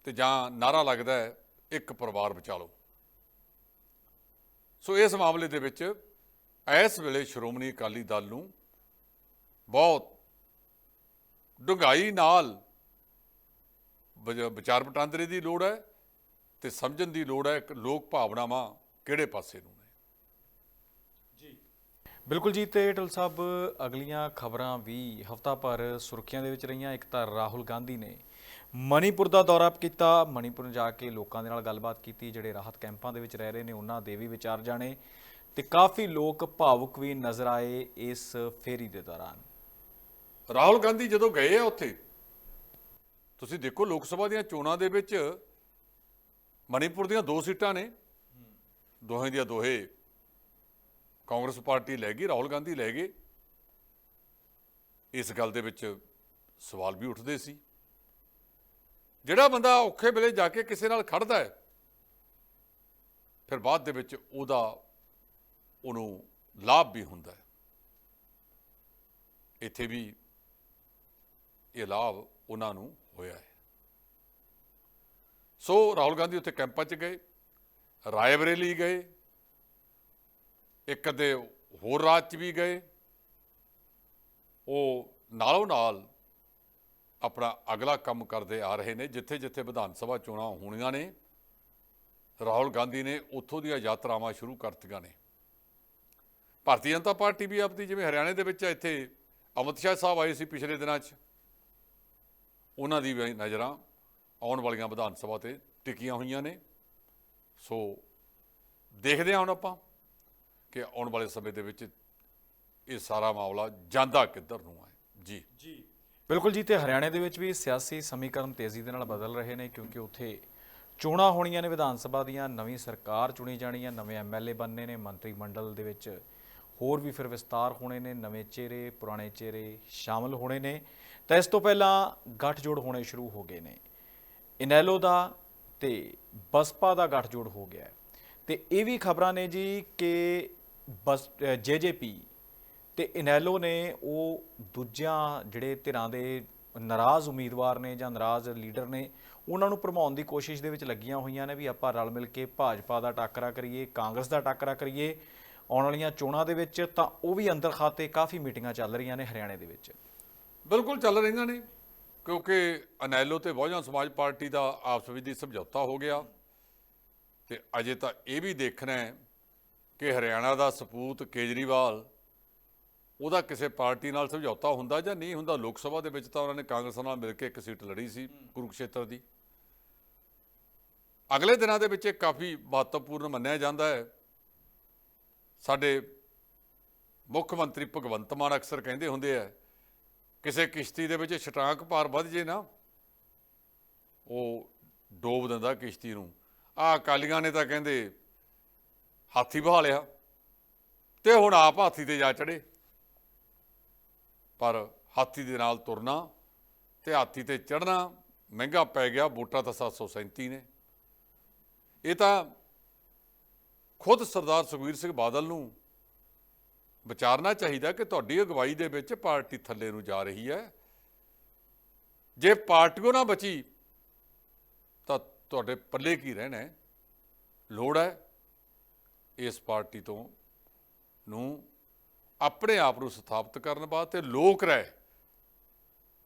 ਤੇ ਜਾਂ ਨਾਰਾ ਲੱਗਦਾ ਹੈ ਇੱਕ ਪਰਿਵਾਰ ਬਚਾ ਲਓ। ਸੋ ਇਸ ਮਾਮਲੇ ਦੇ ਵਿੱਚ ਇਸ ਵੇਲੇ ਸ਼੍ਰੋਮਣੀ ਅਕਾਲੀ ਦਲ ਨੂੰ ਬਹੁਤ ਡੂੰਘਾਈ ਨਾਲ ਵਿਚ- ਵਿਚਾਰ ਵਟਾਂਦਰੇ ਦੀ ਲੋੜ ਹੈ ਤੇ ਸਮਝਣ ਦੀ ਲੋੜ ਹੈ ਕਿ ਲੋਕ ਭਾਵਨਾਵਾਂ ਕਿਹੜੇ ਪਾਸੇ ਨੂੰ ਨੇ। ਬਿਲਕੁਲ ਜੀ, ਤੇ ਢਲ ਸਾਹਿਬ, ਅਗਲੀਆਂ ਖਬਰਾਂ ਵੀ ਹਫਤਾ ਭਰ ਸੁਰਖੀਆਂ ਦੇ ਵਿੱਚ ਰਹੀਆਂ। ਇੱਕ ਤਾਂ ਰਾਹੁਲ ਗਾਂਧੀ ਨੇ ਮਣੀਪੁਰ ਦਾ ਦੌਰਾ ਕੀਤਾ। ਮਣੀਪੁਰ ਜਾ ਕੇ ਲੋਕਾਂ ਦੇ ਨਾਲ ਗੱਲਬਾਤ ਕੀਤੀ। ਜਿਹੜੇ ਰਾਹਤ ਕੈਂਪਾਂ ਦੇ ਵਿੱਚ ਰਹਿ ਰਹੇ ਨੇ, ਉਹਨਾਂ ਦੇ ਵੀ ਵਿਚਾਰ ਜਾਣੇ ਤੇ ਕਾਫੀ ਲੋਕ ਭਾਵੁਕ ਵੀ ਨਜ਼ਰ ਆਏ ਇਸ ਫੇਰੀ ਦੇ ਦੌਰਾਨ। ਰਾਹੁਲ ਗਾਂਧੀ ਜਦੋਂ ਗਏ ਆ ਉੱਥੇ, ਤੁਸੀਂ ਦੇਖੋ ਲੋਕ ਸਭਾ ਦੀਆਂ ਚੋਣਾਂ ਦੇ ਵਿੱਚ ਮਣੀਪੁਰ ਦੀਆਂ ਦੋ ਸੀਟਾਂ ਨੇ। ਦੋਹਾਂ ਦੀਆਂ ਦੋਹੇ ਕਾਂਗਰਸ ਪਾਰਟੀ ਲੈ ਗਈ, ਰਾਹੁਲ ਗਾਂਧੀ ਲੈ ਗਏ। ਇਸ ਗੱਲ ਦੇ ਵਿੱਚ ਸਵਾਲ ਵੀ ਉੱਠਦੇ ਸੀ। ਜਿਹੜਾ ਬੰਦਾ ਔਖੇ ਵੇਲੇ ਜਾ ਕੇ ਕਿਸੇ ਨਾਲ ਖੜਦਾ ਹੈ, ਫਿਰ ਬਾਅਦ ਦੇ ਵਿੱਚ ਉਹਦਾ, ਉਹਨੂੰ ਲਾਭ ਵੀ ਹੁੰਦਾ ਹੈ। ਇੱਥੇ ਵੀ ਇਹ ਲਾਭ ਉਹਨਾਂ ਨੂੰ ਹੋਇਆ ਹੈ। ਸੋ ਰਾਹੁਲ ਗਾਂਧੀ ਉੱਥੇ ਕੈਂਪਾਂ 'ਚ ਗਏ, ਰਾਏਬਰੇਲੀ ਗਏ, ਇੱਕ ਅੱਧੇ ਹੋਰ ਰਾਜ 'ਚ ਵੀ ਗਏ। ਉਹ ਨਾਲੋਂ ਨਾਲ ਆਪਣਾ ਅਗਲਾ ਕੰਮ ਕਰਦੇ ਆ ਰਹੇ ਨੇ ਜਿੱਥੇ ਜਿੱਥੇ ਵਿਧਾਨ ਸਭਾ ਚੋਣਾਂ ਹੋਣੀਆਂ ਨੇ, ਰਾਹੁਲ ਗਾਂਧੀ ਨੇ ਉੱਥੋਂ ਦੀਆਂ ਯਾਤਰਾਵਾਂ ਸ਼ੁਰੂ ਕਰਤੀਆਂ ਨੇ। ਭਾਰਤੀ ਜਨਤਾ ਪਾਰਟੀ ਵੀ ਆਪਦੀ, ਜਿਵੇਂ ਹਰਿਆਣੇ ਦੇ ਵਿੱਚ ਇੱਥੇ ਅਮਿਤ ਸ਼ਾਹ ਸਾਹਿਬ ਆਏ ਸੀ ਪਿਛਲੇ ਦਿਨਾਂ 'ਚ। ਉਹਨਾਂ ਦੀ ਵੀ ਨਜ਼ਰਾਂ ਆਉਣ ਵਾਲੀਆਂ ਵਿਧਾਨ ਸਭਾ ਤੇ ਟਿਕੀਆਂ ਹੋਈਆਂ ਨੇ। ਸੋ ਦੇਖਦੇ ਹਾਂ ਹੁਣ ਆਪਾਂ ਕਿ ਆਉਣ ਵਾਲੇ ਸਮੇਂ ਦੇ ਵਿੱਚ ਇਹ ਸਾਰਾ ਮਾਮਲਾ ਜਾਂਦਾ ਕਿੱਧਰ ਨੂੰ ਹੈ ਜੀ। ਜੀ। ਬਿਲਕੁਲ ਜੀ, ਤੇ ਹਰਿਆਣੇ ਦੇ ਵਿੱਚ ਵੀ ਸਿਆਸੀ ਸਮੀਕਰਨ ਤੇਜ਼ੀ ਦੇ ਨਾਲ ਬਦਲ ਰਹੇ ਨੇ ਕਿਉਂਕਿ ਉੱਥੇ ਚੋਣਾਂ ਹੋਣੀਆਂ ਨੇ ਵਿਧਾਨ ਸਭਾ ਦੀਆਂ, ਨਵੀਂ ਸਰਕਾਰ ਚੁਣੀ ਜਾਣੀ ਹੈ, ਨਵੇਂ ਐਮਐਲਏ ਬਣਨੇ ਨੇ, ਮੰਤਰੀ ਮੰਡਲ ਦੇ ਵਿੱਚ ਹੋਰ ਵੀ ਫਿਰ ਵਿਸਤਾਰ ਹੋਣੇ ਨੇ, ਨਵੇਂ ਚਿਹਰੇ, ਪੁਰਾਣੇ ਚਿਹਰੇ ਸ਼ਾਮਲ ਹੋਣੇ ਨੇ, ਤਾਂ ਇਸ ਤੋਂ ਪਹਿਲਾਂ ਗੱਠਜੋੜ ਹੋਣੇ ਸ਼ੁਰੂ ਹੋ ਗਏ ਨੇ। ਇਨੈਲੋ ਦਾ ਤੇ ਬਸਪਾ ਦਾ ਗੱਠਜੋੜ ਹੋ ਗਿਆ ਹੈ। ਤੇ ਇਹ ਵੀ ਖਬਰਾਂ ਨੇ ਜੀ ਕਿ ਬਸ ਜੇਜੇਪੀ ਤੇ ਇਨੈਲੋ ਨੇ ਉਹ ਦੂਜਿਆਂ ਜਿਹੜੇ ਧਿਰਾਂ ਦੇ ਨਾਰਾਜ਼ ਉਮੀਦਵਾਰ ਨੇ ਜਾਂ ਨਾਰਾਜ਼ ਲੀਡਰ ਨੇ, ਉਹਨਾਂ ਨੂੰ ਭਰਮਾਉਣ ਦੀ ਕੋਸ਼ਿਸ਼ ਦੇ ਵਿੱਚ ਲੱਗੀਆਂ ਹੋਈਆਂ ਨੇ ਵੀ ਆਪਾਂ ਰਲ ਮਿਲ ਕੇ ਭਾਜਪਾ ਦਾ ਟਾਕਰਾ ਕਰੀਏ, ਕਾਂਗਰਸ ਦਾ ਟਾਕਰਾ ਕਰੀਏ। ਆਉਣ ਵਾਲੀਆਂ ਚੋਣਾਂ ਦੇ ਵਿੱਚ ਤਾਂ ਉਹ ਵੀ ਅੰਦਰ ਖਾਤੇ ਕਾਫੀ ਮੀਟਿੰਗਾਂ ਚੱਲ ਰਹੀਆਂ ਨੇ ਹਰਿਆਣੇ ਦੇ ਵਿੱਚ। ਬਿਲਕੁਲ ਚੱਲ ਰਹੀਆਂ ਨੇ, ਕਿਉਂਕਿ ਅਨੈਲੋ ਤੇ ਬਹੁਜਨ ਸਮਾਜ ਪਾਰਟੀ ਦਾ ਆਪਸ ਵਿੱਚ ਦੀ ਸਮਝੌਤਾ ਹੋ ਗਿਆ। ਤੇ ਅਜੇ ਤਾਂ ਇਹ ਵੀ ਦੇਖਣਾ ਹੈ ਕਿ ਹਰਿਆਣਾ ਦਾ ਸਪੂਤ ਕੇਜਰੀਵਾਲ ਉਹਦਾ ਕਿਸੇ ਪਾਰਟੀ ਨਾਲ ਸਮਝੌਤਾ ਹੁੰਦਾ ਜਾਂ ਨਹੀਂ ਹੁੰਦਾ? ਲੋਕ ਸਭਾ ਦੇ ਵਿੱਚ ਤਾਂ ਉਹਨਾਂ ਨੇ ਕਾਂਗਰਸ ਨਾਲ ਮਿਲ ਕੇ ਇੱਕ ਸੀਟ ਲੜੀ ਸੀ ਕੁਰੂਕਸ਼ੇਤਰ ਦੀ। ਅਗਲੇ ਦਿਨਾਂ ਦੇ ਵਿੱਚ ਇਹ ਕਾਫੀ ਮਹੱਤਵਪੂਰਨ ਮੰਨਿਆ ਜਾਂਦਾ ਹੈ। ਸਾਡੇ ਮੁੱਖ ਮੰਤਰੀ ਭਗਵੰਤ ਮਾਨ ਅਕਸਰ ਕਹਿੰਦੇ ਹੁੰਦੇ ਆ, ਕਿਸੇ ਕਿਸ਼ਤੀ ਦੇ ਵਿੱਚ ਛਟਾਂਕ ਪਾਰ ਵੱਧ ਜੇ ਨਾ, ਉਹ ਡੋਬ ਦਿੰਦਾ ਕਿਸ਼ਤੀ ਨੂੰ। ਆ ਅਕਾਲੀਆਂ ਨੇ ਤਾਂ ਕਹਿੰਦੇ, ਹਾਥੀ ਬਹਾ ਲਿਆ ਤੇ ਹੁਣ ਆਪ ਹਾਥੀ ਤੇ ਜਾ ਚੜੇ ਪਰ ਹਾਥੀ ਦੇ ਨਾਲ ਤੁਰਨਾ ਤੇ ਹਾਥੀ ਤੇ ਚੜਨਾ ਮਹਿੰਗਾ ਪੈ ਗਿਆ ਵੋਟਾਂ ਤਾਂ 737 ਨੇ। ਇਹ ਤਾਂ ਖੁਦ ਸਰਦਾਰ ਸੁਖਬੀਰ ਸਿੰਘ ਬਾਦਲ ਨੂੰ ਵਿਚਾਰਨਾ ਚਾਹੀਦਾ ਕਿ ਤੁਹਾਡੀ ਅਗਵਾਈ ਦੇ ਵਿੱਚ ਪਾਰਟੀ ਥੱਲੇ ਨੂੰ ਜਾ ਰਹੀ ਹੈ। ਜੇ ਪਾਰਟੀਓ ਨਾ ਬਚੀ, ਤਾਂ ਤੁਹਾਡੇ ਪੱਲੇ ਕੀ ਰਹਿਣਾ ਲੋੜ ਹੈ ਇਸ ਪਾਰਟੀ ਤੋਂ ਨੂੰ ਆਪਣੇ ਆਪ ਨੂੰ ਸਥਾਪਿਤ ਕਰਨ ਵਾਸਤੇ ਲੋਕ ਰਹਿ।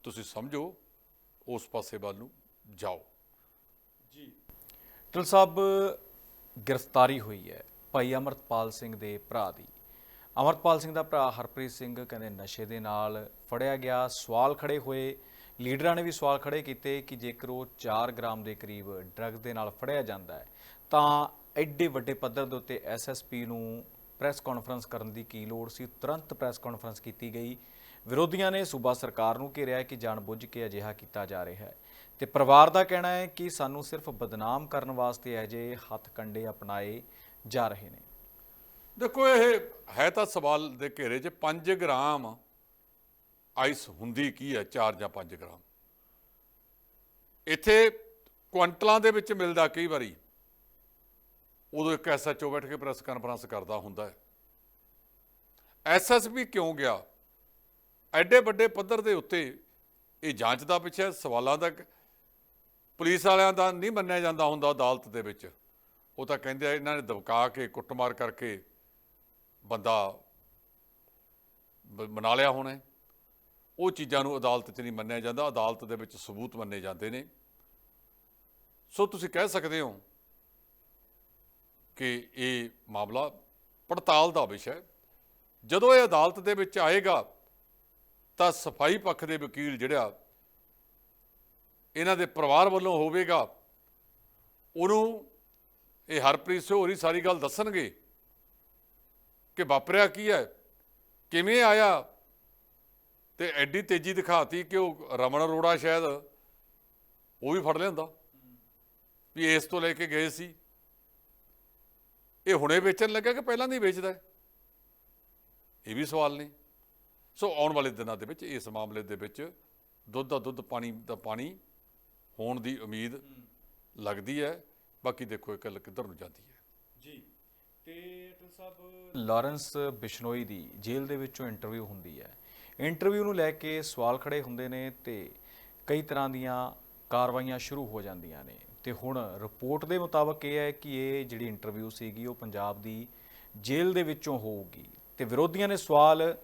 ਤੁਸੀਂ ਸਮਝੋ, ਉਸ ਪਾਸੇ ਵੱਲ ਨੂੰ ਜਾਓ। ਜੀ। ਟਲ ਸਾਹਿਬ, ਗ੍ਰਿਫਤਾਰੀ ਹੋਈ ਹੈ ਭਾਈ ਅਮਰਤਪਾਲ ਸਿੰਘ ਦੇ ਭਰਾ ਦੀ। ਅਮਰਤਪਾਲ ਸਿੰਘ ਦਾ ਭਰਾ ਹਰਪ੍ਰੀਤ ਸਿੰਘ ਕਹਿੰਦੇ ਨਸ਼ੇ ਦੇ ਨਾਲ ਫੜਿਆ ਗਿਆ, ਸਵਾਲ ਖੜੇ ਹੋਏ। ਲੀਡਰਾਂ ਨੇ ਵੀ ਸਵਾਲ ਖੜੇ ਕੀਤੇ ਕਿ ਜੇਕਰ ਉਹ 4 ਗ੍ਰਾਮ ਦੇ ਕਰੀਬ ਡਰੱਗ ਦੇ ਨਾਲ ਫੜਿਆ ਜਾਂਦਾ ਹੈ, ਤਾਂ ਐਡੇ ਵੱਡੇ ਪੱਧਰ ਦੇ ਉੱਤੇ ਐਸਐਸਪੀ ਨੂੰ ਪ੍ਰੈਸ ਕਾਨਫਰੰਸ ਕਰਨ ਦੀ ਕੀ ਲੋੜ ਸੀ? ਤੁਰੰਤ ਪ੍ਰੈਸ ਕਾਨਫਰੰਸ ਕੀਤੀ ਗਈ। ਵਿਰੋਧੀਆਂ ਨੇ ਸੂਬਾ ਸਰਕਾਰ ਨੂੰ ਘੇਰਿਆ ਹੈ ਕਿ ਜਾਣਬੁੱਝ ਕੇ ਅਜਿਹਾ ਕੀਤਾ ਜਾ ਰਿਹਾ ਹੈ। ਤੇ ਪਰਿਵਾਰ ਦਾ ਕਹਿਣਾ ਹੈ ਕਿ ਸਾਨੂੰ ਸਿਰਫ ਬਦਨਾਮ ਕਰਨ ਵਾਸਤੇ ਇਹ ਹੱਥ ਕੰਡੇ ਅਪਣਾਏ ਜਾ ਰਹੇ ਨੇ। ਦੇਖੋ, ਇਹ ਹੈ ਤਾਂ ਸਵਾਲ ਦੇ ਘੇਰੇ 'ਚ 5 ਗ੍ਰਾਮ ਆਈਸ ਹੁੰਦੀ ਕੀ ਹੈ? 4 ਜਾਂ 5 ਗ੍ਰਾਮ। ਇੱਥੇ ਕੁਇੰਟਲਾਂ ਦੇ ਵਿੱਚ ਮਿਲਦਾ ਕਈ ਵਾਰੀ। ਉਦੋਂ ਇੱਕ ਐਸਐਚਓ ਬੈਠ ਕੇ ਪ੍ਰੈਸ ਕਾਨਫਰੰਸ ਕਰਦਾ ਹੁੰਦਾ ਹੈ। ਐਸਐਸਪੀ ਕਿਉਂ ਗਿਆ? ਐਡੇ ਵੱਡੇ ਪੱਧਰ ਦੇ ਉੱਤੇ ਇਹ ਜਾਂਚ ਦਾ ਪਿੱਛੇ ਸਵਾਲਾਂ ਦਾ ਪੁਲਿਸ ਵਾਲਿਆਂ ਦਾ ਨਹੀਂ ਮੰਨਿਆ ਜਾਂਦਾ ਹੁੰਦਾ ਅਦਾਲਤ ਦੇ ਵਿੱਚ। ਉਹ ਤਾਂ ਕਹਿੰਦੇ ਆ ਇਹਨਾਂ ਨੇ ਦਬਕਾ ਕੇ, ਕੁੱਟਮਾਰ ਕਰਕੇ ਬੰਦਾ ਬ- ਬਣਾ ਲਿਆ ਹੋਣਾ ਉਹ ਚੀਜ਼ਾਂ ਨੂੰ ਅਦਾਲਤ 'ਚ ਨਹੀਂ ਮੰਨਿਆ ਜਾਂਦਾ, ਅਦਾਲਤ ਦੇ ਵਿੱਚ ਸਬੂਤ ਮੰਨੇ ਜਾਂਦੇ ਨੇ। ਸੋ ਤੁਸੀਂ ਕਹਿ ਸਕਦੇ ਹੋ ਕਿ ਇਹ ਮਾਮਲਾ ਪੜਤਾਲ ਦਾ ਵਿਸ਼ਾ ਹੈ। ਜਦੋਂ ਇਹ ਅਦਾਲਤ ਦੇ ਵਿੱਚ ਆਏਗਾ, ਤਾਂ ਸਫ਼ਾਈ ਪੱਖ ਦੇ ਵਕੀਲ ਜਿਹੜਾ ਇਹਨਾਂ ਦੇ ਪਰਿਵਾਰ ਵੱਲੋਂ ਹੋਵੇਗਾ, ਉਹਨੂੰ ਇਹ ਹਰਪ੍ਰੀਤ ਸਿੰਘ ਹੋਰੀ ਸਾਰੀ ਗੱਲ ਦੱਸਣਗੇ ਕਿ ਵਾਪਰਿਆ ਕੀ ਹੈ, ਕਿਵੇਂ ਆਇਆ ਤੇ ਐਡੀ ਤੇਜ਼ੀ ਦਿਖਾਤੀ ਕਿ ਉਹ ਰਮਨ ਅਰੋੜਾ ਸ਼ਾਇਦ ਉਹ ਵੀ ਫੜ ਲੈਂਦਾ ਵੀ ਇਸ ਤੋਂ ਲੈ ਕੇ ਗਏ ਸੀ। ਇਹ ਹੁਣੇ ਵੇਚਣ ਲੱਗਾ ਕਿ ਪਹਿਲਾਂ ਦੀ ਵੇਚਦਾ? ਹੈ ਇਹ ਵੀ ਸਵਾਲ ਨੇ। ਸੋ ਆਉਣ ਵਾਲੇ ਦਿਨਾਂ ਦੇ ਵਿੱਚ ਇਸ ਮਾਮਲੇ ਦੇ ਵਿੱਚ ਦੁੱਧ ਦਾ ਦੁੱਧ ਪਾਣੀ ਦਾ ਪਾਣੀ ਹੋਣ ਦੀ ਉਮੀਦ ਲੱਗਦੀ ਹੈ। ਬਾਕੀ ਦੇਖੋ ਇਹ ਗੱਲ ਕਿੱਧਰ ਨੂੰ ਜਾਂਦੀ ਹੈ। ਜੀ। ਤੇ ਅਟਲ ਸਾਹਿਬ ਲਾਰੈਂਸ ਬਿਸ਼ਨੋਈ ਦੀ ਜੇਲ੍ਹ ਦੇ ਵਿੱਚੋਂ ਇੰਟਰਵਿਊ ਹੁੰਦੀ ਹੈ। ਇੰਟਰਵਿਊ ਨੂੰ ਲੈ ਕੇ ਸਵਾਲ ਖੜੇ ਹੁੰਦੇ ਨੇ ਤੇ ਕਈ ਤਰ੍ਹਾਂ ਦੀਆਂ ਕਾਰਵਾਈਆਂ ਸ਼ੁਰੂ ਹੋ ਜਾਂਦੀਆਂ ਨੇ। ਤੇ ਹੁਣ ਰਿਪੋਰਟ ਦੇ ਮੁਤਾਬਕ ਇਹ ਹੈ ਕਿ ਇਹ ਜਿਹੜੀ ਇੰਟਰਵਿਊ ਸੀਗੀ, ਉਹ ਪੰਜਾਬ ਦੀ ਜੇਲ੍ਹ ਦੇ ਵਿੱਚੋਂ ਹੋਊਗੀ। ਤੇ ਵਿਰੋਧੀਆਂ ਨੇ ਸਵਾਲ